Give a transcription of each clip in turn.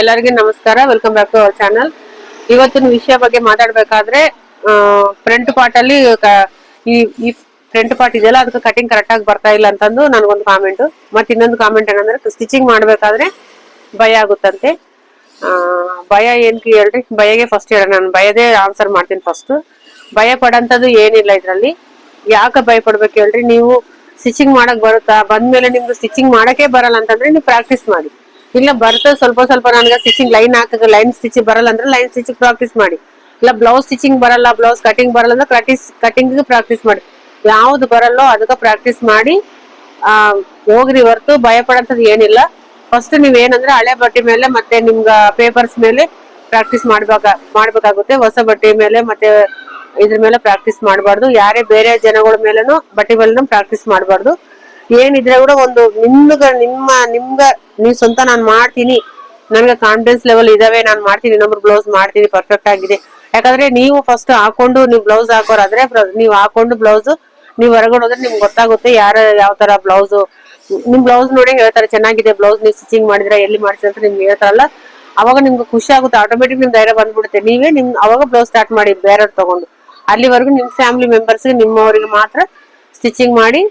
ಎಲ್ಲರಿಗೂ ನಮಸ್ಕಾರ. Welcome back to our channel ಇವತ್ತಿನ ವಿಷಯ ಬಗ್ಗೆ ಮಾತಾಡ್ಬೇಕಾದ್ರೆ ಫ್ರಂಟ್ ಪಾರ್ಟ್ ಅಲ್ಲಿ ಈ ಫ್ರಂಟ್ ಪಾರ್ಟ್ ಇದೆಯಲ್ಲ, ಅದಕ್ಕೆ ಕಟಿಂಗ್ ಕರೆಕ್ಟ್ ಆಗಿ ಬರ್ತಾ ಇಲ್ಲ ಅಂತಂದು ನನಗೊಂದು ಕಾಮೆಂಟ್ ಮತ್ತೆ ಇನ್ನೊಂದು ಕಾಮೆಂಟ್ ಏನಂದ್ರೆ ಸ್ಟಿಚಿಂಗ್ ಮಾಡ್ಬೇಕಾದ್ರೆ ಭಯ ಆಗುತ್ತಂತೆ. ಭಯ ಏನ್ ಹೇಳ್ರಿ? ಭಯಗೆ ಫಸ್ಟ್ ಹೇಳ ನಾನು ಭಯದೇ ಆನ್ಸರ್ ಮಾಡ್ತೀನಿ ಫಸ್ಟ್ ಭಯ ಪಡಂತದ್ದು ಏನಿಲ್ಲ ಇದರಲ್ಲಿ. ಯಾಕೆ ಭಯ ಪಡ್ಬೇಕು ಹೇಳ್ರಿ? ನೀವು ಸ್ಟಿಚಿಂಗ್ ಮಾಡಕ್ ಬರುತ್ತಾ? ಬಂದ್ಮೇಲೆ ನಿಮ್ಗೆ ಸ್ಟಿಚಿಂಗ್ ಮಾಡಕ್ಕೆ ಬರಲ್ಲ ಅಂತಂದ್ರೆ ನೀವು ಪ್ರಾಕ್ಟೀಸ್ ಮಾಡಿ. ಇಲ್ಲ ಬರ್ತದೆ ಸ್ವಲ್ಪ ಸ್ವಲ್ಪ ನನಗೆ ಸ್ಟಿಚಿಂಗ್ ಲೈನ್ ಹಾಕಕ್ಕೆ ಲೈನ್ ಸ್ಟಿಚ್ ಬರಲ್ಲ ಅಂದ್ರೆ ಲೈನ್ ಸ್ಟಿಚಿಂಗ್ ಪ್ರಾಕ್ಟೀಸ್ ಮಾಡಿ. ಇಲ್ಲ ಬ್ಲೌಸ್ ಸ್ಟಿಚಿಂಗ್ ಬರಲ್ಲ ಬ್ಲೌಸ್ ಕಟಿಂಗ್ ಬರಲ್ಲ ಅಂದ್ರೆ ಪ್ರಾಕ್ಟೀಸ್ ಕಟಿಂಗ್ ಪ್ರಾಕ್ಟೀಸ್ ಮಾಡಿ. ಯಾವ್ದು ಬರಲ್ಲೋ ಅದಕ್ಕೆ ಪ್ರಾಕ್ಟೀಸ್ ಮಾಡಿ. ಆ, ಹೋಗ್ರಿ ಹೊರ್ತು, ಭಯ ಏನಿಲ್ಲ. ಫಸ್ಟ್ ನೀವ್ ಏನಂದ್ರೆ ಹಳೆ ಬಟ್ಟೆ ಮೇಲೆ ಮತ್ತೆ ನಿಮ್ಗ ಪೇಪರ್ಸ್ ಮೇಲೆ ಪ್ರಾಕ್ಟೀಸ್ ಮಾಡ್ಬೇಕ, ಮಾಡ್ಬೇಕಾಗುತ್ತೆ. ಹೊಸ ಬಟ್ಟೆ ಮೇಲೆ ಮತ್ತೆ ಇದ್ರ ಮೇಲೆ ಪ್ರಾಕ್ಟೀಸ್ ಮಾಡಬಾರ್ದು. ಯಾರೇ ಬೇರೆ ಜನಗಳ ಮೇಲೆನೂ ಬಟ್ಟೆ ಮೇಲೆನೂ ಪ್ರಾಕ್ಟೀಸ್ ಮಾಡಬಾರ್ದು. ಏನಿದ್ರೆ ಕೂಡ ಒಂದು ನಿಮ್ಗ, ನಿಮ್ಮ, ನಿಮ್ಗ, ನೀವ್ ಸ್ವಂತ ನಾನ್ ಮಾಡ್ತೀನಿ. ನನ್ಗೆ ಕಾನ್ಫಿಡೆನ್ಸ್ ಲೆವೆಲ್ ಇದಾವೆ, ನಾನ್ ಮಾಡ್ತೀನಿ, ಇನ್ನೊಬ್ರು ಬ್ಲೌಸ್ ಮಾಡ್ತೀನಿ ಪರ್ಫೆಕ್ಟ್ ಆಗಿದೆ. ಯಾಕಂದ್ರೆ ನೀವು ಫಸ್ಟ್ ಹಾಕೊಂಡು ನೀವು ಬ್ಲೌಸ್ ಹಾಕೋರಾದ್ರೆ ನೀವು ಹಾಕೊಂಡು ಬ್ಲೌಸ್ ನೀವು ಹೊರಗಡೆ ಹೋದ್ರೆ ನಿಮ್ಗೆ ಗೊತ್ತಾಗುತ್ತೆ ಯಾರ ಯಾವ ತರ ಬ್ಲೌಸ್ ನಿಮ್ ಬ್ಲೌಸ್ ನೋಡಿ ಹೇಳ್ತಾರೆ, ಚೆನ್ನಾಗಿದೆ ಬ್ಲೌಸ್ ನೀವು ಸ್ಟಿಚಿಂಗ್ ಮಾಡಿದ್ರೆ ಎಲ್ಲಿ ಮಾಡಿಸಿದ್ರೆ ಅಂತ ನಿಮ್ಗೆ ಹೇಳ್ತಾರಲ್ಲ, ಅವಾಗ ನಿಮ್ಗೆ ಖುಷಿ ಆಗುತ್ತೆ ಆಟೋಮೆಟಿಕ್ ನಿಮ್ ಧೈರ್ಯ ಬಂದ್ಬಿಡುತ್ತೆ. ನೀವೇ ನಿಮ್, ಅವಾಗ ಬ್ಲೌಸ್ ಸ್ಟಾರ್ಟ್ ಮಾಡಿ ಬೇರೆ ತಗೊಂಡು. ಅಲ್ಲಿವರೆಗೂ ನಿಮ್ ಫ್ಯಾಮಿಲಿ ಮೆಂಬರ್ಸ್ ನಿಮ್ಮವರಿಗೆ ಮಾತ್ರ ಸ್ಟಿಚಿಂಗ್ ಮಾಡಿ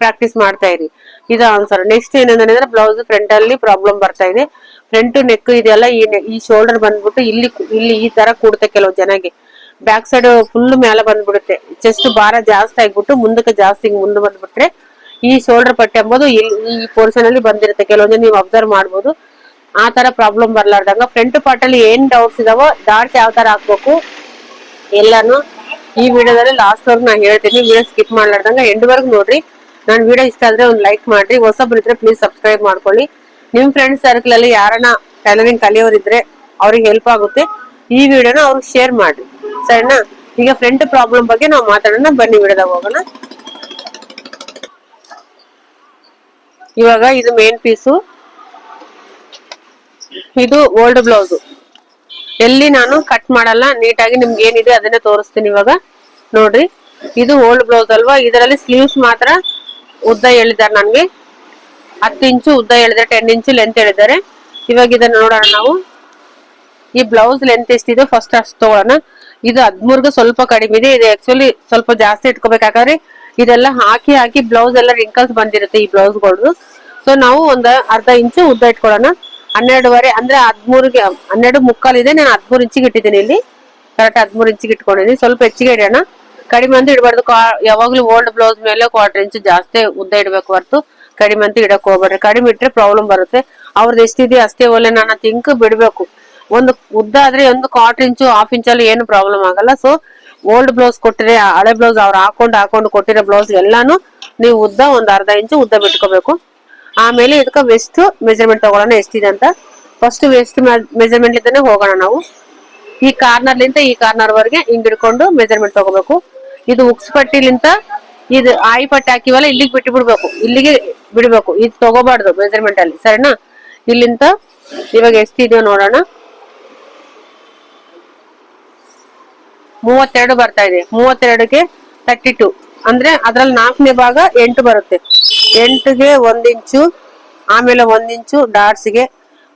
ಪ್ರಾಕ್ಟೀಸ್ ಮಾಡ್ತಾ ಇರಿ. ಇದು ಆನ್ಸರ್ ನೆಕ್ಸ್ಟ್ ಏನಂದ್ರೆ ಬ್ಲೌಸ್ ಫ್ರಂಟ್ ಅಲ್ಲಿ ಪ್ರಾಬ್ಲಮ್ ಬರ್ತಾ ಇದೆ. ಫ್ರಂಟ್ ನೆಕ್ ಇದೆಯಲ್ಲ, ಈ ಈ ಶೋಲ್ಡರ್ ಬಂದ್ಬಿಟ್ಟು ಇಲ್ಲಿ ಇಲ್ಲಿ ಈ ತರ ಕೂಡುತ್ತೆ ಕೆಲವು ಜನಗೆ. ಬ್ಯಾಕ್ ಸೈಡ್ ಫುಲ್ ಮೇಲೆ ಬಂದ್ಬಿಡುತ್ತೆ. ಚೆಸ್ಟ್ ಭಾರ ಜಾಸ್ತಿ ಆಗ್ಬಿಟ್ಟು ಮುಂದಕ್ಕೆ ಜಾಸ್ತಿ ಮುಂದೆ ಬಂದ್ಬಿಟ್ರೆ ಈ ಶೋಲ್ಡರ್ ಪಟ್ಟಿ ಎಂಬುದು ಈ ಪೋರ್ಷನ್ ಅಲ್ಲಿ ಬಂದಿರುತ್ತೆ. ಕೆಲವೊಂದು ನೀವು ಅಬ್ಸರ್ವ್ ಮಾಡ್ಬೋದು. ಆ ತರ ಪ್ರಾಬ್ಲಮ್ ಬರ್ಲಾರ್ದಂಗ. ಫ್ರಂಟ್ ಪಾರ್ಟ್ ಅಲ್ಲಿ ಏನ್ ಡೌಟ್ಸ್ ಇದಾವೋ ಡಾಟ್ಸ್ ಯಾವ ತರ ಹಾಕ್ಬೇಕು ಎಲ್ಲಾನು ಈ ವಿಡಿಯೋದಲ್ಲಿ ಲಾಸ್ಟ್ ವರ್ಗು ನಾನು ಹೇಳ್ತೀನಿ. ವಿಡಿಯೋ ಸ್ಕಿಪ್ ಮಾಡ್ಲಾರ್ದಂಗ ಎಂಡ್ ನೋಡ್ರಿ. ನಾನು ವಿಡಿಯೋ ಇಷ್ಟ ಆದ್ರೆ ಒಂದು ಲೈಕ್ ಮಾಡ್ರಿ. ಹೊಸಬ್ರು ಇದ್ರೆ ಪ್ಲೀಸ್ ಸಬ್ಸ್ಕ್ರೈಬ್ ಮಾಡ್ಕೊಳ್ಳಿ. ನಿಮ್ ಫ್ರೆಂಡ್ ಸರ್ಕಲ್ ಅಲ್ಲಿ ಯಾರನ್ನ ಟೈಲರಿಂಗ್ ಕಲಿಯೋರಿದ್ರೆ ಅವ್ರಿಗೆ ಹೆಲ್ಪ್ ಆಗುತ್ತೆ. ಈ ವಿಡಿಯೋನ ಅವ್ರಿಗೆ ಶೇರ್ ಮಾಡ್ರಿ. ಸರಿನಾ? ಈಗ ಫ್ರಂಟ್ ಪ್ರಾಬ್ಲಮ್ ಬಗ್ಗೆ ನಾವು ಮಾತಾಡೋಣ. ಬನ್ನಿ ವಿಡಿಯೋದಾಗ ಹೋಗೋಣ. ಇವಾಗ ಇದು ಮೇನ್ ಪೀಸು ಇದು ಓಲ್ಡ್ ಬ್ಲೌಸ್ ಎಲ್ಲಿ ನಾನು ಕಟ್ ಮಾಡಲ್ಲ. ನೀಟಾಗಿ ನಿಮ್ಗೆ ಏನಿದೆ ಅದನ್ನೇ ತೋರಿಸ್ತೀನಿ ಇವಾಗ. ನೋಡ್ರಿ. ಇದು ಓಲ್ಡ್ ಬ್ಲೌಸ್ ಅಲ್ವಾ? ಇದರಲ್ಲಿ ಸ್ಲೀವ್ಸ್ ಮಾತ್ರ ಉದ್ದ ಹೇಳಿದ್ದಾರೆ ನನ್ಗೆ. ಹತ್ತು ಇಂಚು ಉದ್ದ ಹೇಳಿದ್ರೆ ಟೆನ್ ಇಂಚು ಲೆಂತ್ ಹೇಳಿದ್ದಾರೆ ಇವಾಗ ಇದನ್ನ ನೋಡೋಣ ನಾವು. ಈ ಬ್ಲೌಸ್ ಲೆಂತ್ ಎಷ್ಟಿದೆ? ಫಸ್ಟ್ ಅಷ್ಟು ತಗೊಳ್ಳೋಣ. ಇದು ಹದ್ಮೂರ್ಗ ಸ್ವಲ್ಪ ಕಡಿಮೆ ಇದೆ. ಇದು ಆಕ್ಚುಲಿ ಸ್ವಲ್ಪ ಜಾಸ್ತಿ ಇಟ್ಕೋಬೇಕಾದ್ರೆ ಇದೆಲ್ಲ ಹಾಕಿ ಹಾಕಿ ಬ್ಲೌಸ್ ಎಲ್ಲ ರಿಂಕಲ್ಸ್ ಬಂದಿರುತ್ತೆ ಈ ಬ್ಲೌಸ್ಗಳು ಸೊ ನಾವು ಒಂದ್ ಅರ್ಧ ಇಂಚು ಉದ್ದ ಇಟ್ಕೊಳ್ಳೋಣ. ಹನ್ನೆರಡುವರೆ, ಅಂದ್ರೆ ಹದ್ಮೂರಿಗೆ, ಹನ್ನೆರಡು ಮುಕ್ಕಾಲ್ ಇದೆ ನಾನು ಹದ್ಮೂರು ಇಂಚಿಗೆ ಇಟ್ಟಿದ್ದೀನಿ ಇಲ್ಲಿ. ಕರೆಕ್ಟ್ ಹದ್ಮೂರು ಇಂಚಿಗೆ ಇಟ್ಕೊಂಡಿದ್ದೀನಿ. ಸ್ವಲ್ಪ ಹೆಚ್ಚಿಗೆ ಇಡೋಣ ಕಡಿಮೆ ಅಂತ ಇಡಬಾರ್ದು. ಯಾವಾಗ್ಲೂ ಓಲ್ಡ್ ಬ್ಲೌಸ್ ಮೇಲೆ ಕ್ವಾರ್ಟರ್ ಇಂಚ್ ಜಾಸ್ತಿ ಉದ್ದ ಇಡಬೇಕು ಹೊರತು ಕಡಿಮೆ ಅಂತ ಇಡಕ್ ಹೋಗ್ಬೇಡ್ರಿ. ಕಡಿಮೆ ಇಟ್ರೆ ಪ್ರಾಬ್ಲಮ್ ಬರುತ್ತೆ. ಅವ್ರದ್ದು ಎಷ್ಟಿದೆ ಅಷ್ಟೇ ಒಲೆ ನಾನು ತಿಂಕ್ ಬಿಡಬೇಕು. ಒಂದು ಉದ್ದ ಆದ್ರೆ ಒಂದು ಕ್ವಾರ್ಟರ್ ಇಂಚು ಹಾಫ್ ಇಂಚಲ್ಲಿ ಏನು ಪ್ರಾಬ್ಲಮ್ ಆಗಲ್ಲ. ಸೊ ಓಲ್ಡ್ ಬ್ಲೌಸ್ ಕೊಟ್ಟರೆ, ಹಳೆ ಬ್ಲೌಸ್ ಅವ್ರು ಹಾಕೊಂಡು ಹಾಕೊಂಡು ಕೊಟ್ಟಿರೋ ಬ್ಲೌಸ್ ಎಲ್ಲಾನು ನೀವು ಉದ್ದ ಒಂದು ಅರ್ಧ ಇಂಚು ಉದ್ದ ಬಿಟ್ಕೋಬೇಕು. ಆಮೇಲೆ ಇದಕ್ಕೆ ವೆಸ್ಟ್ ಮೆಜರ್ಮೆಂಟ್ ತಗೊಳ್ಳೋಣ, ಎಷ್ಟಿದೆ ಅಂತ. ಫಸ್ಟ್ ವೆಸ್ಟ್ ಮೆಜರ್ಮೆಂಟ್ ಇದನ್ನೇ ಹೋಗೋಣ ನಾವು. ಈ ಕಾರ್ನರ್ಲಿಂದ ಈ ಕಾರ್ನರ್ ವರೆಗೆ ಹಿಂಗ್ ಮೆಜರ್ಮೆಂಟ್ ತಗೋಬೇಕು. ಇದು ಉಕ್ಸ್ ಪಟ್ಟಿಲಿಂತ ಇದು ಆಯಿ ಪಟ್ಟಿ ಹಾಕಿವಲ್ಲ, ಇಲ್ಲಿಗೆ ಬಿಟ್ಟು ಬಿಡ್ಬೇಕು ಇಲ್ಲಿಗೆ ಬಿಡ್ಬೇಕು. ಇದು ತಗೋಬಾರ್ದು ಮೆಜರ್ಮೆಂಟ್ ಅಲ್ಲಿ, ಸರಿನಾ? ಇಲ್ಲಿಂದ ಇವಾಗ ಎಷ್ಟಿದೆಯೋ ನೋಡೋಣ. ಮೂವತ್ತೆರಡು ಬರ್ತಾ ಇದೆ. ಮೂವತ್ತೆರಡಕ್ಕೆ ತರ್ಟಿ ಟು ಅಂದ್ರೆ ಅದ್ರಲ್ಲಿ ನಾಲ್ಕನೇ ಭಾಗ ಎಂಟು ಬರುತ್ತೆ. ಎಂಟಿಗೆ ಒಂದ್ ಇಂಚು, ಆಮೇಲೆ ಒಂದ್ ಇಂಚು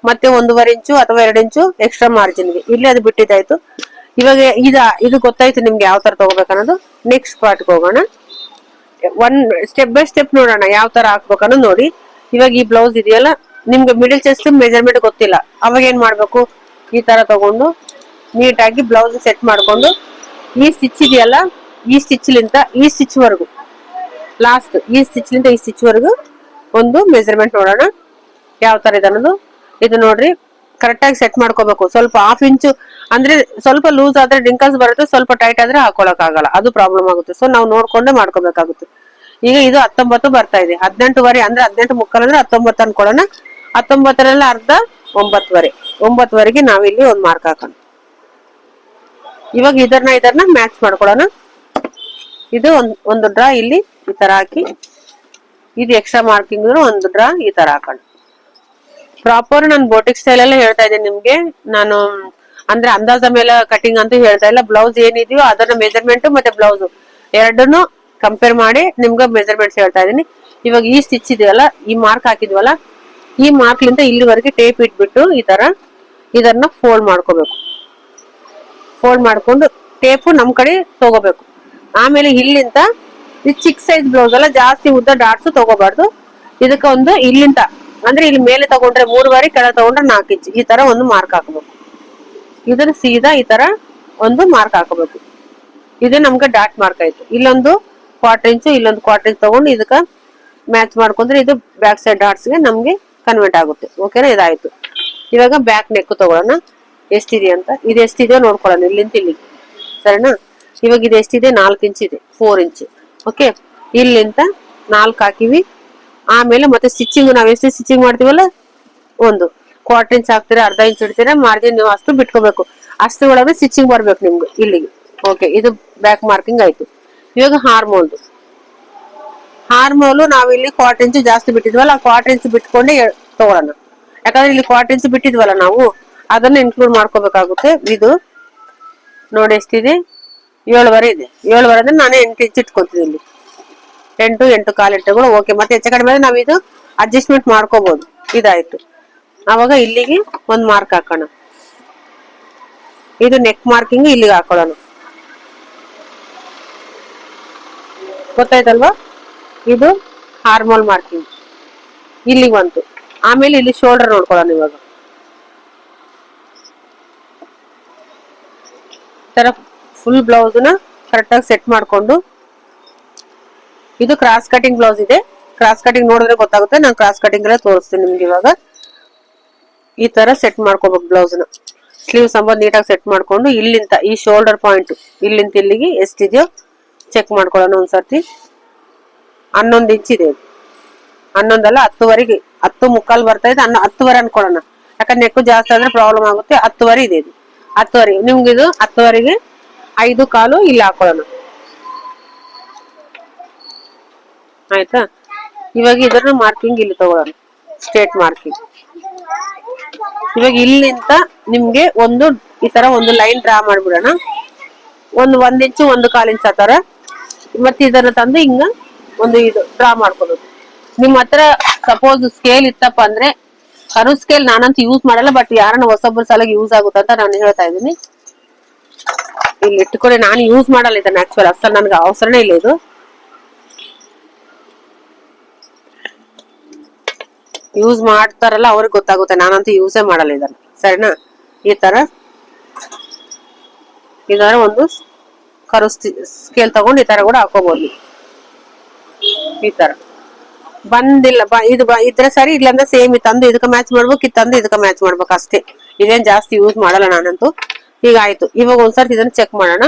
ಮತ್ತೆ ಒಂದೂವರೆ ಇಂಚು ಅಥವಾ ಎರಡು ಇಂಚು ಎಕ್ಸ್ಟ್ರಾ ಮಾರ್ಜಿನ್ಗೆ ಇಲ್ಲಿ ಅದು ಬಿಟ್ಟಿದ್ದಾಯ್ತು. ಇವಾಗ ಇದ, ಇದು ಗೊತ್ತಾಯ್ತು ನಿಮ್ಗೆ ಯಾವ ತರ ತಗೋಬೇಕನ್ನೋದು ನೆಕ್ಸ್ಟ್ ಪಾರ್ಟ್ ಹೋಗೋಣ. ಒನ್ ಸ್ಟೆಪ್ ಬೈ ಸ್ಟೆಪ್ ನೋಡೋಣ ಯಾವ ತರ ಹಾಕ್ಬೇಕನ್ನೋದು ನೋಡಿ. ಇವಾಗ ಈ ಬ್ಲೌಸ್ ಇದೆಯಲ್ಲ, ನಿಮ್ಗೆ ಮಿಡಲ್ ಚೆಸ್ಟ್ ಮೆಜರ್ಮೆಂಟ್ ಗೊತ್ತಿಲ್ಲ. ಅವಾಗ ಏನ್ ಮಾಡ್ಬೇಕು? ಈ ತರ ತಗೊಂಡು ನೀಟಾಗಿ ಬ್ಲೌಸ್ ಸೆಟ್ ಮಾಡ್ಕೊಂಡು, ಈ ಸ್ಟಿಚ್ ಇದೆಯಲ್ಲ, ಈ ಸ್ಟಿಚ್ಲಿಂದ ಈ ಸ್ಟಿಚ್ ವರೆಗೂ ಲಾಸ್ಟ್ ಈ ಸ್ಟಿಚ್ಲಿಂದ ಈ ಸ್ಟಿಚ್ ವರೆಗೂ ಒಂದು ಮೆಜರ್ಮೆಂಟ್ ನೋಡೋಣ. ಯಾವ ತರ ಇದೆ ಅನ್ನೋದು? ಇದು ನೋಡ್ರಿ. ಕರೆಕ್ಟ್ ಆಗಿ ಸೆಟ್ ಮಾಡ್ಕೋಬೇಕು. ಸ್ವಲ್ಪ ಹಾಫ್ ಇಂಚು ಅಂದ್ರೆ ಸ್ವಲ್ಪ ಲೂಸ್ ಆದ್ರೆ ಡಿಂಕಲ್ಸ್ ಬರುತ್ತೆ, ಸ್ವಲ್ಪ ಟೈಟ್ ಆದ್ರೆ ಹಾಕೊಳಕ್ ಆಗಲ್ಲ. ಅದು ಪ್ರಾಬ್ಲಮ್ ಆಗುತ್ತೆ. ಸೊ ನಾವು ನೋಡ್ಕೊಂಡೆ ಮಾಡ್ಕೋಬೇಕಾಗುತ್ತೆ. ಈಗ ಇದು ಹತ್ತೊಂಬತ್ತು ಬರ್ತಾ ಇದೆ. ಹದಿನೆಂಟುವರೆ ಅಂದ್ರೆ ಹದಿನೆಂಟು ಮುಕ್ಕಲ್ ಅಂದ್ರೆ ಹತ್ತೊಂಬತ್ತು ಅನ್ಕೊಳ್ಳೋಣ. ಹತ್ತೊಂಬತ್ತರಲ್ಲ ಅರ್ಧ, ಒಂಬತ್ತುವರೆ. ಒಂಬತ್ತುವರೆಗೆ ನಾವಿಲ್ಲಿ ಒಂದು ಮಾರ್ಕ್ ಹಾಕೋಣ. ಇವಾಗ ಇದನ್ನ ಇದನ್ನ ಮ್ಯಾಚ್ ಮಾಡ್ಕೊಳ್ಳೋಣ. ಇದು ಒಂದ್, ಒಂದು ಡ್ರಾ ಇಲ್ಲಿ ಈ ತರ ಹಾಕಿ. ಇದು ಎಕ್ಸ್ಟ್ರಾ ಮಾರ್ಕಿಂಗ್ ಒಂದು ಡ್ರಾ ಈ ತರ ಹಾಕೋಣ. ಪ್ರಾಪರ್ ನಾನು ಬೋಟಿಕ್ ಸ್ಟೈಲ್ ಅಲ್ಲೇ ಹೇಳ್ತಾ ಇದ್ದೀನಿ ನಿಮ್ಗೆ. ನಾನು, ಅಂದ್ರೆ ಅಂದಾಜ ಮೇಲೆ ಕಟಿಂಗ್ ಅಂತೂ ಹೇಳ್ತಾ ಇಲ್ಲ. ಬ್ಲೌಸ್ ಏನಿದೆಯೋ ಅದನ್ನ ಮೆಜರ್ಮೆಂಟ್ ಮತ್ತೆ ಬ್ಲೌಸ್ ಎರಡನ್ನು ಕಂಪೇರ್ ಮಾಡಿ ನಿಮ್ಗೆ ಮೆಜರ್ಮೆಂಟ್ಸ್ ಹೇಳ್ತಾ ಇದೀನಿ ಇವಾಗ ಈ ಸ್ಟಿಚ್ ಇದೆಯಲ್ಲ, ಈ ಮಾರ್ಕ್ ಹಾಕಿದ್ವಲ್ಲ, ಈ ಮಾರ್ಕ್ ಲಿಂದ ಇಲ್ಲಿವರೆಗೆ ಟೇಪ್ ಇಟ್ಬಿಟ್ಟು ಈ ತರ ಇದನ್ನ ಫೋಲ್ಡ್ ಮಾಡ್ಕೋಬೇಕು. ಫೋಲ್ಡ್ ಮಾಡ್ಕೊಂಡು ಟೇಪು ನಮ್ ಕಡೆ ತಗೋಬೇಕು. ಆಮೇಲೆ ಇಲ್ಲಿಂದ ಈ ಚಿಕ್ಕ ಸೈಜ್ ಬ್ಲೌಸ್ ಎಲ್ಲ ಜಾಸ್ತಿ ಉದ್ದ ಡಾಟ್ಸ್ ತಗೋಬಾರ್ದು. ಇದಕ್ಕೆ ಒಂದು ಇಲ್ಲಿಂದ ಅಂದ್ರೆ ಇಲ್ಲಿ ಮೇಲೆ ತಗೊಂಡ್ರೆ ಮೂರು ಬಾರಿ, ಕೆಳಗೆ ತಗೊಂಡ್ರೆ ನಾಲ್ಕು ಇಂಚ್ ಈ ತರ ಒಂದು ಮಾರ್ಕ್ ಹಾಕಬೇಕು. ಇದನ್ನ ಸೀದಾ ಈ ತರ ಒಂದು ಮಾರ್ಕ್ ಹಾಕಬೇಕು. ಇದು ನಮ್ಗೆ ಡಾಟ್ ಮಾರ್ಕ್ ಆಯ್ತು. ಇಲ್ಲೊಂದು ಕ್ವಾರ್ಟರ್ ಇಂಚು ಇಲ್ಲೊಂದು ಕ್ವಾರ್ಟರ್ ಇಂಚ್ ತಗೊಂಡು ಇದಕ್ಕೆ ಮ್ಯಾಚ್ ಮಾಡ್ಕೊಂಡ್ರೆ ಇದು ಬ್ಯಾಕ್ ಸೈಡ್ ಡಾಟ್ಸ್ಗೆ ನಮ್ಗೆ ಕನ್ವರ್ಟ್ ಆಗುತ್ತೆ. ಓಕೆನಾ ಇದಾಯ್ತು. ಇವಾಗ ಬ್ಯಾಕ್ ನೆಕ್ ತಗೊಳ್ಳೋಣ. ಎಷ್ಟಿದೆ ಅಂತ? ಇದು ಎಷ್ಟಿದೆ ನೋಡ್ಕೊಳ್ಳೋಣ ಇಲ್ಲಿಂದ ಇಲ್ಲಿಗೆ ಸರಿನಾ? ಇವಾಗ ಇದು ಎಷ್ಟಿದೆ? ನಾಲ್ಕು ಇಂಚ್ ಇದೆ. ಫೋರ್ ಇಂಚ್ ಓಕೆ ಇಲ್ಲಿಂದ ನಾಲ್ಕು ಹಾಕಿವಿ. ಆಮೇಲೆ ಮತ್ತೆ ಸ್ಟಿಚಿಂಗ್ ನಾವ್ ಎಷ್ಟು ಸ್ಟಿಚಿಂಗ್ ಮಾಡ್ತೀವಲ್ಲ? ಒಂದು. ಕ್ವಾರ್ಟರ್ ಇಂಚ್ ಹಾಕ್ತೀರಾ ಅರ್ಧ ಇಂಚ್ ಇಡ್ತೀರಾ ಮಾರ್ಜಿನ್ ನೀವು ಅಷ್ಟು ಬಿಟ್ಕೋಬೇಕು. ಅಷ್ಟು ಒಳಗೆ ಸ್ಟಿಚಿಂಗ್ ಬರ್ಬೇಕು ನಿಮ್ಗೆ ಇಲ್ಲಿಗೆ. ಓಕೆ ಇದು ಬ್ಯಾಕ್ ಮಾರ್ಕಿಂಗ್ ಆಯ್ತು. ಇವಾಗ ಹಾರ್ಮೋಲ್ದು ಹಾರ್ಮೋಲು ನಾವು ಇಲ್ಲಿ ಕ್ವಾರ್ಟರ್ ಇಂಚ್ ಜಾಸ್ತಿ ಬಿಟ್ಟಿದ್ವಲ್ಲ, ಆ ಕ್ವಾರ್ಟರ್ ಇಂಚ್ ಬಿಟ್ಕೊಂಡೆ ತಗೊಳ್ಳೋಣ. ಯಾಕಂದ್ರೆ ಇಲ್ಲಿ ಕ್ವಾರ್ಟರ್ ಇಂಚ್ ಬಿಟ್ಟಿದ್ವಲ್ಲ ನಾವು, ಅದನ್ನ ಇನ್ಕ್ಲೂಡ್ ಮಾಡ್ಕೋಬೇಕಾಗುತ್ತೆ. ಇದು ನೋಡಿ ಎಷ್ಟಿದೆ? ಏಳುವರೆ ಇದೆ. ಏಳುವರೆ ಅಂದ್ರೆ ನಾನೇ ಎಂಟು ಇಂಚ್ ಇಟ್ಕೊಂತೀನಿ ಇಲ್ಲಿ. ಎಂಟು ಎಂಟು ಕಾಲು ಎಂಟುಗಳು ಓಕೆ ಮತ್ತೆ ಹೆಚ್ಚು ಕಡಿಮೆ ನಾವು ಇದು ಅಡ್ಜಸ್ಟ್ಮೆಂಟ್ ಮಾಡ್ಕೋಬಹುದು ಇದಾಯ್ತು. ಅವಾಗ ಇಲ್ಲಿಗೆ ಒಂದು ಮಾರ್ಕ್ ಹಾಕೋಣ. ಇದು ನೆಕ್ ಮಾರ್ಕಿಂಗ್ ಇಲ್ಲಿಗೆ ಹಾಕೊಳ್ಳೋಣ. ಗೊತ್ತಾಯ್ತಲ್ವಾ? ಇದು ಹಾರ್ಮೋಲ್ ಮಾರ್ಕಿಂಗ್ ಇಲ್ಲಿಗೆ ಬಂತು. ಆಮೇಲೆ ಇಲ್ಲಿ ಶೋಲ್ಡರ್ ನೋಡ್ಕೊಳ್ಳೋಣ ಇವಾಗ. ತರ ಫುಲ್ ಬ್ಲೌಸ್ನ ಕರೆಕ್ಟ್ ಆಗಿ ಸೆಟ್ ಮಾಡ್ಕೊಂಡು ಇದು ಕ್ರಾಸ್ ಕಟಿಂಗ್ ಬ್ಲೌಸ್ ಇದೆ. ಕ್ರಾಸ್ ಕಟಿಂಗ್ ನೋಡಿದ್ರೆ ಗೊತ್ತಾಗುತ್ತೆ. ನಾನು ಕ್ರಾಸ್ ಕಟಿಂಗ್ ಎಲ್ಲ ತೋರಿಸ್ತೀನಿ ನಿಮ್ಗೆ ಇವಾಗ. ಈ ತರ ಸೆಟ್ ಮಾಡ್ಕೋಬೇಕು ಬ್ಲೌಸ್ನ. ಸ್ಲೀವ್ ಸಂಬಂಧ ನೀಟಾಗಿ ಸೆಟ್ ಮಾಡ್ಕೊಂಡು ಇಲ್ಲಿಂದ ಈ ಶೋಲ್ಡರ್ ಪಾಯಿಂಟ್ ಇಲ್ಲಿಂದ ಇಲ್ಲಿಗೆ ಎಷ್ಟಿದೆಯೋ ಚೆಕ್ ಮಾಡ್ಕೊಳ್ಳೋಣ ಒಂದ್ಸರ್ತಿ. ಹನ್ನೊಂದು ಇಂಚ್ ಇದೆ. ಹನ್ನೊಂದಲ್ಲ ಹತ್ತುವರೆಗೆ, ಹತ್ತು ಮುಕ್ಕಾಲು ಬರ್ತಾ ಇದೆ, ಹನ್ನ, ಹತ್ತುವರೆ ಅನ್ಕೊಳ್ಳೋಣ. ಯಾಕಂದ್ರೆ ನೆಕ್ಕು ಜಾಸ್ತಿ ಆದ್ರೆ ಪ್ರಾಬ್ಲಮ್ ಆಗುತ್ತೆ. ಹತ್ತುವರೆ ಇದೆ ಇದು. ಹತ್ತುವರೆ ನಿಮ್ಗೆ ಇದು ಹತ್ತುವರೆಗೆ ಐದು ಕಾಲು ಇಲ್ಲಿ ಹಾಕೊಳ್ಳೋಣ. ಆಯ್ತಾ? ಇವಾಗ ಇದನ್ನ ಮಾರ್ಕಿಂಗ್ ಇಲ್ಲಿ ತಗೊಳ್ಳೋಣ. ಸ್ಟೇಟ್ ಮಾರ್ಕಿಂಗ್ ಇವಾಗ ಇಲ್ಲಿಂದ ನಿಮ್ಗೆ ಒಂದು ಈ ತರ ಒಂದು ಲೈನ್ ಡ್ರಾ ಮಾಡ್ಬಿಡೋಣ. ಒಂದು ಒಂದ್ ಇಂಚು ಒಂದು ಕಾಲ್ ಇಂಚ್ ಆ ತರ. ಮತ್ತೆ ಇದನ್ನ ತಂದು ಹಿಂಗ ಒಂದು ಇದು ಡ್ರಾ ಮಾಡ್ಕೋಬೇಕು ನಿಮ್ ಹತ್ರ ಸಪೋಸ್ ಸ್ಕೇಲ್ ಇತ್ತಪ್ಪ ಅಂದ್ರೆ ಕರು ಸ್ಕೇಲ್ ನಾನಂತೂ ಯೂಸ್ ಮಾಡಲ್ಲ ಬಟ್ ಯಾರನ್ನ ಹೊಸೊಬ್ಬರ ಸಲಗ ಯೂಸ್ ಆಗುತ್ತೆ ಅಂತ ನಾನು ಹೇಳ್ತಾ ಇದ್ದೀನಿ. ಇಲ್ಲಿ ಇಟ್ಕೊಳ್ಳಿ ನಾನು ಯೂಸ್ ಮಾಡಲ್ಲ ಇದನ್ನ ಆಕ್ಚುಲ್ ಅಸಲ್ ನನ್ಗೆ ಅವಸರನೇ ಇಲ್ಲ ಇದು. ಯೂಸ್ ಮಾಡ್ತಾರಲ್ಲ, ಅವ್ರಿಗೆ ಗೊತ್ತಾಗುತ್ತೆ. ನಾನಂತೂ ಯೂಸೇ ಮಾಡಲ್ಲ ಇದನ್ನ. ಸರಿನಾ? ಈ ತರ. ತರ ಒಂದು ಕರು ಸ್ಕೇಲ್ ತಗೊಂಡು ಈ ತರ ಕೂಡ ಹಾಕೋಬಹುದು ಈ ತರ. ಬಂದಿಲ್ಲ ಇದು ಇದ್ರೆ ಸರಿ, ಇಲ್ಲಂದ್ರೆ ಸೇಮ್ ತಂದು ಇದಕ್ಕೆ ಮ್ಯಾಚ್ ಮಾಡ್ಬೇಕು, ಇದು ತಂದು ಇದಕ್ಕೆ ಮ್ಯಾಚ್ ಮಾಡ್ಬೇಕು, ಅಷ್ಟೇ. ಇದೇನ್ ಜಾಸ್ತಿ ಯೂಸ್ ಮಾಡಲ್ಲ ನಾನಂತೂ. ಈಗ ಆಯ್ತು. ಇವಾಗ ಒಂದ್ಸರ್ತಿ ಇದನ್ನ ಚೆಕ್ ಮಾಡೋಣ.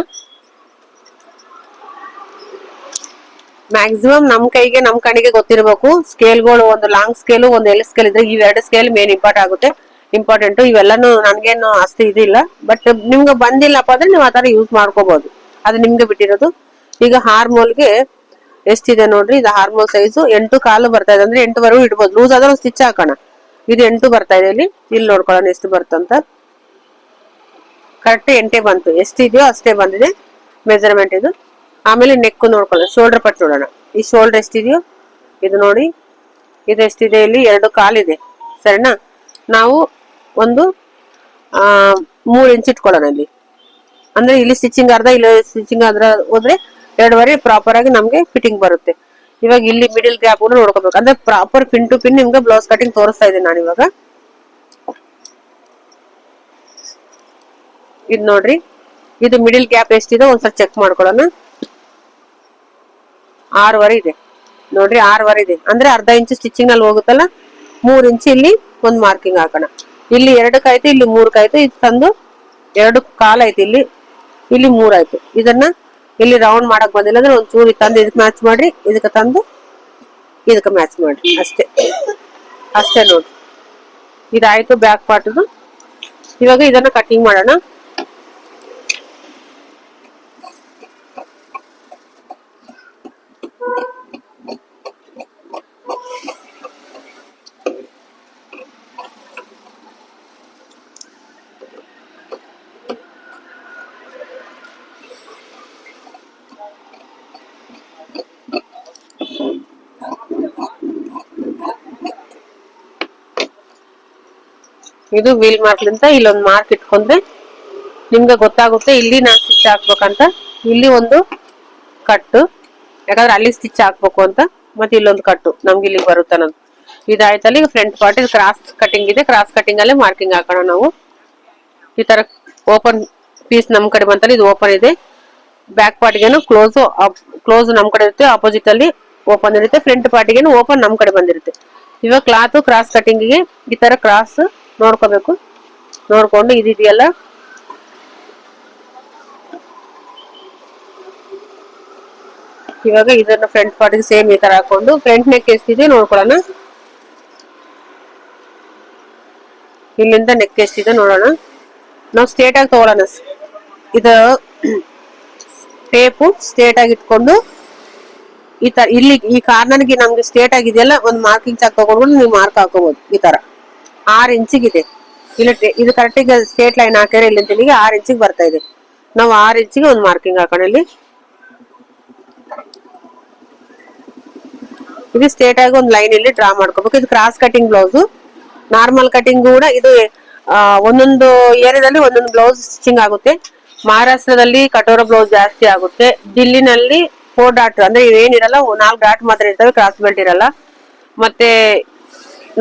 ಮ್ಯಾಕ್ಸಿಮಮ್ ನಮ್ ಕೈಗೆ, ನಮ್ ಕಣ್ಣಿಗೆ ಗೊತ್ತಿರಬೇಕು. ಸ್ಕೇಲ್ಗಳು ಒಂದು ಲಾಂಗ್ ಸ್ಕೇಲ್ ಒಂದು ಎಲ್ ಸ್ಕೇಲ್ ಇದ್ರೆ ಇವೆರಡು ಸ್ಕೇಲ್ ಮೇನ್ ಇಂಪಾರ್ಟ್ ಆಗುತ್ತೆ. ಇಂಪಾರ್ಟೆಂಟ್ ಇವೆಲ್ಲಾನು ನನ್ಗೇನು ಅಷ್ಟು ಇದಿಲ್ಲ. ಬಟ್ ನಿಮ್ಗೆ ಬಂದಿಲ್ಲಪ್ಪ ಅಂದ್ರೆ ನೀವು ಆತರ ಯೂಸ್ ಮಾಡ್ಕೋಬಹುದು ಅದು ನಿಮ್ಗೆ ಬಿಟ್ಟಿರೋದು. ಈಗ ಹಾರ್ಮೋಲ್ಗೆ ಎಷ್ಟಿದೆ ನೋಡ್ರಿ? ಇದು ಹಾರ್ಮೋಲ್ ಸೈಜು ಎಂಟು ಕಾಲು ಬರ್ತಾ ಇದೆ ಅಂದ್ರೆ ಎಂಟುವರೆಗೂ ಇಡ್ಬೋದು. ಲೂಸ್ ಆದ್ರೆ ಸ್ಟಿಚ್ ಹಾಕೋಣ. ಇದು ಎಂಟು ಬರ್ತಾ ಇದೆ ಇಲ್ಲಿ. ಇಲ್ಲಿ ನೋಡ್ಕೊಳ್ಳೋಣ ಎಷ್ಟು ಬರ್ತಂತ ಕರೆಕ್ಟ್ ಎಂಟೇ ಬಂತು. ಎಷ್ಟಿದೆಯೋ ಅಷ್ಟೇ ಬಂದಿದೆ. ಮೆಜರ್ಮೆಂಟ್ ಇದು. ಆಮೇಲೆ ನೆಕ್ ನೋಡ್ಕೊಳ್ಳೋಣ. ಶೋಲ್ಡರ್ ಪಟ್ಟು ನೋಡೋಣ. ಈ ಶೋಲ್ಡರ್ ಎಷ್ಟಿದೆಯೋ? ಇದು ನೋಡಿ. ಇದು ಎಷ್ಟಿದೆ ಇಲ್ಲಿ? ಎರಡು ಕಾಲಿದೆ. ಸರಿನಾ? ನಾವು ಒಂದು ಮೂರು ಇಂಚ್ ಇಟ್ಕೊಳ್ಳೋಣ ಇಲ್ಲಿ. ಅಂದ್ರೆ ಇಲ್ಲಿ ಸ್ಟಿಚಿಂಗ್ ಅರ್ಧ, ಇಲ್ಲಿ ಸ್ಟಿಚಿಂಗ್ ಆದರೆ ಹೋದ್ರೆ ಎರಡುವರೆ ಪ್ರಾಪರ್ ಆಗಿ ನಮಗೆ ಫಿಟ್ಟಿಂಗ್ ಬರುತ್ತೆ. ಇವಾಗ ಇಲ್ಲಿ ಮಿಡಿಲ್ ಗ್ಯಾಪ್ ನೋಡ್ಕೋಬೇಕು. ಅಂದ್ರೆ ಪ್ರಾಪರ್ ಪಿನ್ ಟು ಪಿನ್ ನಿಮ್ಗೆ ಬ್ಲೌಸ್ ಕಟಿಂಗ್ ತೋರಿಸ್ತಾ ಇದ್ದೀನಿ ನಾನು ಇವಾಗ. ಇದು ನೋಡ್ರಿ. ಇದು ಮಿಡಿಲ್ ಗ್ಯಾಪ್ ಎಷ್ಟಿದೆ ಒಂದ್ಸಲ ಚೆಕ್ ಮಾಡ್ಕೊಳ್ಳೋಣ. ಆರೂವರೆ ಇದೆ. ನೋಡ್ರಿ ಆರೂವರೆ ಇದೆ. ಅಂದ್ರೆ ಅರ್ಧ ಇಂಚು ಸ್ಟಿಚಿಂಗ್ನಲ್ಲಿ ಹೋಗುತ್ತಲ್ಲ? ಮೂರ್ ಇಂಚು ಇಲ್ಲಿ ಒಂದ್ ಮಾರ್ಕಿಂಗ್ ಹಾಕೋಣ. ಇಲ್ಲಿ ಎರಡಕ್ಕಾಯ್ತು ಇಲ್ಲಿ ಮೂರ್ಕಾಯ್ತು ಇದು ತಂದು ಎರಡು ಕಾಲ್ ಐತೆ ಇಲ್ಲಿ. ಇಲ್ಲಿ ಮೂರಾಯ್ತು ಇದನ್ನ ಇಲ್ಲಿ ರೌಂಡ್ ಮಾಡಕ್ ಬಂದಿಲ್ಲ ಅಂದ್ರೆ ಒಂದ್ ಚೂರಿ ತಂದು ಇದಕ್ಕೆ ಮ್ಯಾಚ್ ಮಾಡ್ರಿ. ಇದಕ್ಕೆ ತಂದು ಇದಕ್ಕೆ ಮ್ಯಾಚ್ ಮಾಡ್ರಿ. ಅಷ್ಟೇ. ಅಷ್ಟೇ ನೋಡಿ ಇದಾಯ್ತು ಬ್ಯಾಕ್ ಪಾರ್ಟ್ದು ಇವಾಗ ಇದನ್ನ ಕಟಿಂಗ್ ಮಾಡೋಣ. ಇದು ವೀಲ್ ಮಾರ್ಕ್ಲಿಂದ ಇಲ್ಲೊಂದು ಮಾರ್ಕ್ ಇಟ್ಕೊಂಡ್ರೆ ನಿಮ್ಗೆ ಗೊತ್ತಾಗುತ್ತೆ ಇಲ್ಲಿ ನಾನು ಸ್ಟಿಚ್ ಹಾಕ್ಬೇಕಂತ. ಇಲ್ಲಿ ಒಂದು ಕಟ್ಟು. ಯಾಕಂದ್ರೆ ಅಲ್ಲಿ ಸ್ಟಿಚ್ ಹಾಕ್ಬೇಕು ಅಂತ. ಮತ್ತೆ ಇಲ್ಲೊಂದು ಕಟ್ಟು. ನಮ್ಗೆ ಇಲ್ಲಿ ಬರುತ್ತೆ ಅನ್ನೋದು. ಇದಾಯ್ತಲ್ಲ ಈಗ ಫ್ರಂಟ್ ಪಾರ್ಟ್ ಇದು ಕ್ರಾಸ್ ಕಟಿಂಗ್ ಇದೆ. ಕ್ರಾಸ್ ಕಟಿಂಗ್ ಅಲ್ಲೇ ಮಾರ್ಕಿಂಗ್ ಹಾಕೋಣ ನಾವು. ಈ ತರ ಓಪನ್ ಪೀಸ್ ನಮ್ ಕಡೆ ಬಂತಲ್ಲ, ಇದು ಓಪನ್ ಇದೆ. ಬ್ಯಾಕ್ ಪಾರ್ಟ್ಗೇನು ಕ್ಲೋಸ್ ಕ್ಲೋಸ್ ನಮ್ ಕಡೆ ಇರುತ್ತೆ. ಆಪೋಸಿಟ್ ಅಲ್ಲಿ ಓಪನ್ ಇರುತ್ತೆ. ಫ್ರಂಟ್ ಪಾರ್ಟಿಗೇನು ಓಪನ್ ನಮ್ ಕಡೆ ಬಂದಿರುತ್ತೆ. ಇವಾಗ ಕ್ಲಾತ್ ಕ್ರಾಸ್ ಕಟಿಂಗಿಗೆ ಈ ತರ ಕ್ರಾಸ್ ನೋಡ್ಕೋಬೇಕು. ನೋಡ್ಕೊಂಡು ಇದಿದೆಯಲ್ಲ? ಇವಾಗ ಇದನ್ನ ಫ್ರಂಟ್ ಪಾರ್ಟಿಗೆ ಸೇಮ್ ಈ ತರ ಹಾಕೊಂಡು ಫ್ರಂಟ್ ನೆಕ್ ಎಷ್ಟಿದೆ ನೋಡ್ಕೊಳ್ಳೋಣ. ಇಲ್ಲಿಂದ ನೆಕ್ ಎಷ್ಟಿದೆ ನೋಡೋಣ. ನಾವು ಸ್ಟೇಟ್ ಆಗಿ ತಗೊಳ್ಳೋಣ. ಇದು ಟೇಪು ಸ್ಟೇಟ್ ಆಗಿ ಇಟ್ಕೊಂಡು ಈ ತರ ಇಲ್ಲಿ ಈ ಕಾರ್ನರ್ಗೆ ನಮ್ಗೆ ಸ್ಟೇಟ್ ಆಗಿದೆಯಲ್ಲ, ಒಂದು ಮಾರ್ಕಿಂಗ್ ಚಾಕ್ ತಗೊಂಡು ನೀವು ಮಾರ್ಕ್ ಹಾಕೋಬಹುದು ಈ ತರ. ಆರ್ ಇಂಚಿಗಿದೆ ಇಲ್ಲಿ ಇದು ಕರೆಕ್ಟಿಗೆ ಸ್ಟೇಟ್ ಲೈನ್ ಹಾಕಿದ್ರೆ ಇಲ್ಲಿ ಇಲ್ಲಿಗೆ ಆರು ಇಂಚಿಗೆ ಬರ್ತಾ ಇದೆ. ನಾವು ಆರ್ ಇಂಚಿಗೆ ಒಂದು ಮಾರ್ಕಿಂಗ್ ಹಾಕೋಣ ಇಲ್ಲಿ. ಇದು ಸ್ಟೇಟ್ ಆಗಿ ಒಂದು ಲೈನ್ ಇಲ್ಲಿ ಡ್ರಾ ಮಾಡ್ಕೋಬೇಕು. ಇದು cross cutting blouse normal cutting ಕೂಡ ಇದು ಒಂದೊಂದು ಏರಿಯಾದಲ್ಲಿ ಒಂದೊಂದು ಬ್ಲೌಸ್ ಸ್ಟಿಚಿಂಗ್ ಆಗುತ್ತೆ. ಮಹಾರಾಷ್ಟ್ರದಲ್ಲಿ ಕಟೋರ ಬ್ಲೌಸ್ ಜಾಸ್ತಿ ಆಗುತ್ತೆ. ದಿಲ್ಲಿನಲ್ಲಿ ಫೋರ್ ಡಾಟ್ ಅಂದ್ರೆ ಏನಿರಲ್ಲ ನಾಲ್ಕು ಡಾಟ್ ಮಾತ್ರ ಇರ್ತವೆ ಕ್ರಾಸ್ ಬೆಲ್ಟ್ ಇರಲ್ಲ. ಮತ್ತೆ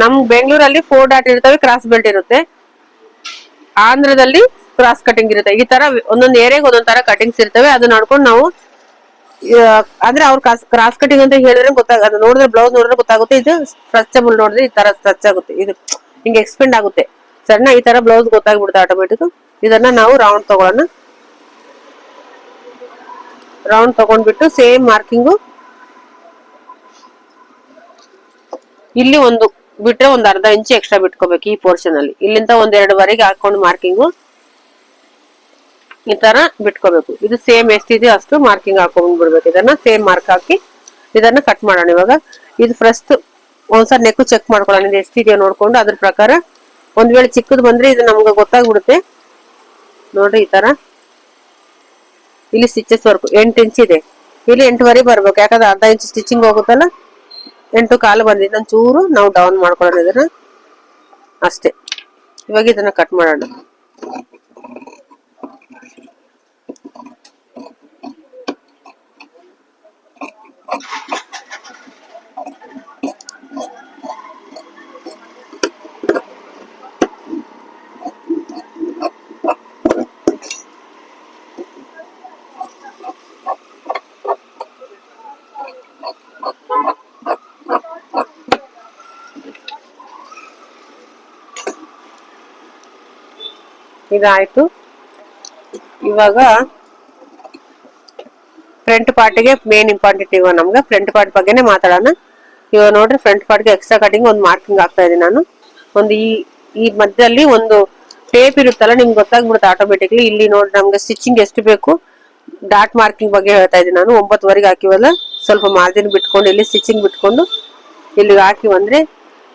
ನಮ್ ಬೆಂಗಳೂರಲ್ಲಿ ಫೋರ್ ಡಾಟ್ ಇರ್ತವೆ ಕ್ರಾಸ್ ಬೆಲ್ಟ್ ಇರುತ್ತೆ. ಆಂಧ್ರದಲ್ಲಿ ಕ್ರಾಸ್ ಕಟಿಂಗ್ ಇರುತ್ತೆ. ಈ ತರ ಒಂದೊಂದು ಏರಿಯಾಗ ಒಂದೊಂದ್ ತರ ಕಟಿಂಗ್ಸ್ ಇರ್ತವೆ. ಅದು ನೋಡ್ಕೊಂಡು ನಾವು ಅಂದ್ರೆ ಅವ್ರ ಕ್ರಾಸ್ ಕಟಿಂಗ್ ಅಂತ ಹೇಳಿದ್ರೆ ಗೊತ್ತಾಗ ನೋಡಿದ್ರೆ ಬ್ಲೌಸ್ ನೋಡಿದ್ರೆ ಗೊತ್ತಾಗುತ್ತೆ. ಇದು ಸ್ಟ್ರೆಚಬಲ್ ನೋಡಿದ್ರೆ ಈ ತರ ಸ್ಟ್ರೆಚ್ ಆಗುತ್ತೆ. ಇದು ಹಿಂಗೆ ಎಕ್ಸ್ಪೆಂಡ್ ಆಗುತ್ತೆ. ಸಣ್ಣ ಈ ತರ ಬ್ಲೌಸ್ ಗೊತ್ತಾಗ್ಬಿಡುತ್ತೆ ಆಟೋಮೆಟಿಕ್ ಇದನ್ನ ನಾವು ರೌಂಡ್ ತಗೊಳ್ಳೋಣ. ರೌಂಡ್ ತಗೊಂಡ್ಬಿಟ್ಟು ಸೇಮ್ ಮಾರ್ಕಿಂಗು ಇಲ್ಲಿ ಒಂದು ಬಿಟ್ರೆ ಒಂದ್ ಅರ್ಧ ಇಂಚು ಎಕ್ಸ್ಟ್ರಾ ಬಿಟ್ಕೋಬೇಕು ಈ ಪೋರ್ಷನ್ ಅಲ್ಲಿ. ಇಲ್ಲಿಂದ ಒಂದ್ ಎರಡುವರೆಗೆ ಹಾಕೊಂಡು ಮಾರ್ಕಿಂಗು ಈ ತರ ಬಿಟ್ಕೋಬೇಕು. ಇದು ಸೇಮ್ ಎಷ್ಟಿದೆಯೋ ಅಷ್ಟು ಮಾರ್ಕಿಂಗ್ ಹಾಕೊಂಡ್ ಬಿಡ್ಬೇಕು. ಇದನ್ನ ಸೇಮ್ ಮಾರ್ಕ್ ಹಾಕಿ ಇದನ್ನ ಕಟ್ ಮಾಡೋಣ. ಇವಾಗ ಇದು ಫಸ್ಟ್ ಒಂದ್ಸಲ ನೆಕ್ ಚೆಕ್ ಮಾಡ್ಕೊಳ್ಳೋಣ. ಇದು ಎಷ್ಟಿದೆಯೋ ನೋಡ್ಕೊಂಡು ಅದ್ರ ಪ್ರಕಾರ ಒಂದ್ ವೇಳೆ ಚಿಕ್ಕದು ಬಂದ್ರೆ ಇದು ನಮ್ಗೆ ಗೊತ್ತಾಗ್ಬಿಡುತ್ತೆ. ನೋಡ್ರಿ ಈ ತರ. ಇಲ್ಲಿ ಸ್ಟಿಚಸ್ ವರ್ಕ್ ಎಂಟು ಇಂಚ್ ಇದೆ. ಇಲ್ಲಿ ಎಂಟುವರೆ ಬರ್ಬೇಕು. ಯಾಕಂದ್ರೆ ಅರ್ಧ ಇಂಚ್ ಸ್ಟಿಚಿಂಗ್ ಹೋಗುತ್ತಲ್ಲ? ಎಂಟು ಕಾಲು ಬಂದಿದೆ. ನಾನು ಚೂರು ನಾವು ಡೌನ್ ಮಾಡ್ಕೊಳ್ಳೋಣ ಇದನ್ನ. ಅಷ್ಟೇ. ಇವಾಗ ಇದನ್ನ ಕಟ್ ಮಾಡೋಣ. ಇದಾಯ್ತು. ಇವಾಗ ಫ್ರಂಟ್ ಪಾರ್ಟಿಗೆ ಮೇನ್ ಇಂಪಾರ್ಟೆಂಟ್ ಇವಾಗ ನಮ್ಗೆ ಫ್ರಂಟ್ ಪಾರ್ಟ್ ಬಗ್ಗೆನೇ ಮಾತಾಡೋಣ. ಇವಾಗ ನೋಡ್ರಿ ಫ್ರಂಟ್ ಪಾರ್ಟ್ಗೆ ಎಕ್ಸ್ಟ್ರಾ ಕಟಿಂಗ್ ಒಂದು ಮಾರ್ಕಿಂಗ್ ಆಗ್ತಾ ಇದೆ ನಾನು. ಒಂದು ಈ ಈ ಮಧ್ಯದಲ್ಲಿ ಒಂದು ಟೇಪ್ ಇರುತ್ತಲ್ಲ, ನಿಮ್ಗೆ ಗೊತ್ತಾಗ್ಬಿಡುತ್ತೆ ಆಟೋಮೆಟಿಕ್ಲಿ ಇಲ್ಲಿ ನೋಡಿ ನಮ್ಗೆ ಸ್ಟಿಚಿಂಗ್ ಎಷ್ಟು ಬೇಕು. ಡಾಟ್ ಮಾರ್ಕಿಂಗ್ ಬಗ್ಗೆ ಹೇಳ್ತಾ ಇದ್ದೀನಿ ನಾನು. ಒಂಬತ್ತುವರೆಗೆ ಹಾಕಿವಲ್ಲ, ಸ್ವಲ್ಪ ಮಾರ್ಜಿನ್ ಬಿಟ್ಕೊಂಡು, ಇಲ್ಲಿ ಸ್ಟಿಚಿಂಗ್ ಬಿಟ್ಕೊಂಡು ಇಲ್ಲಿಗೆ ಹಾಕಿವಂದ್ರೆ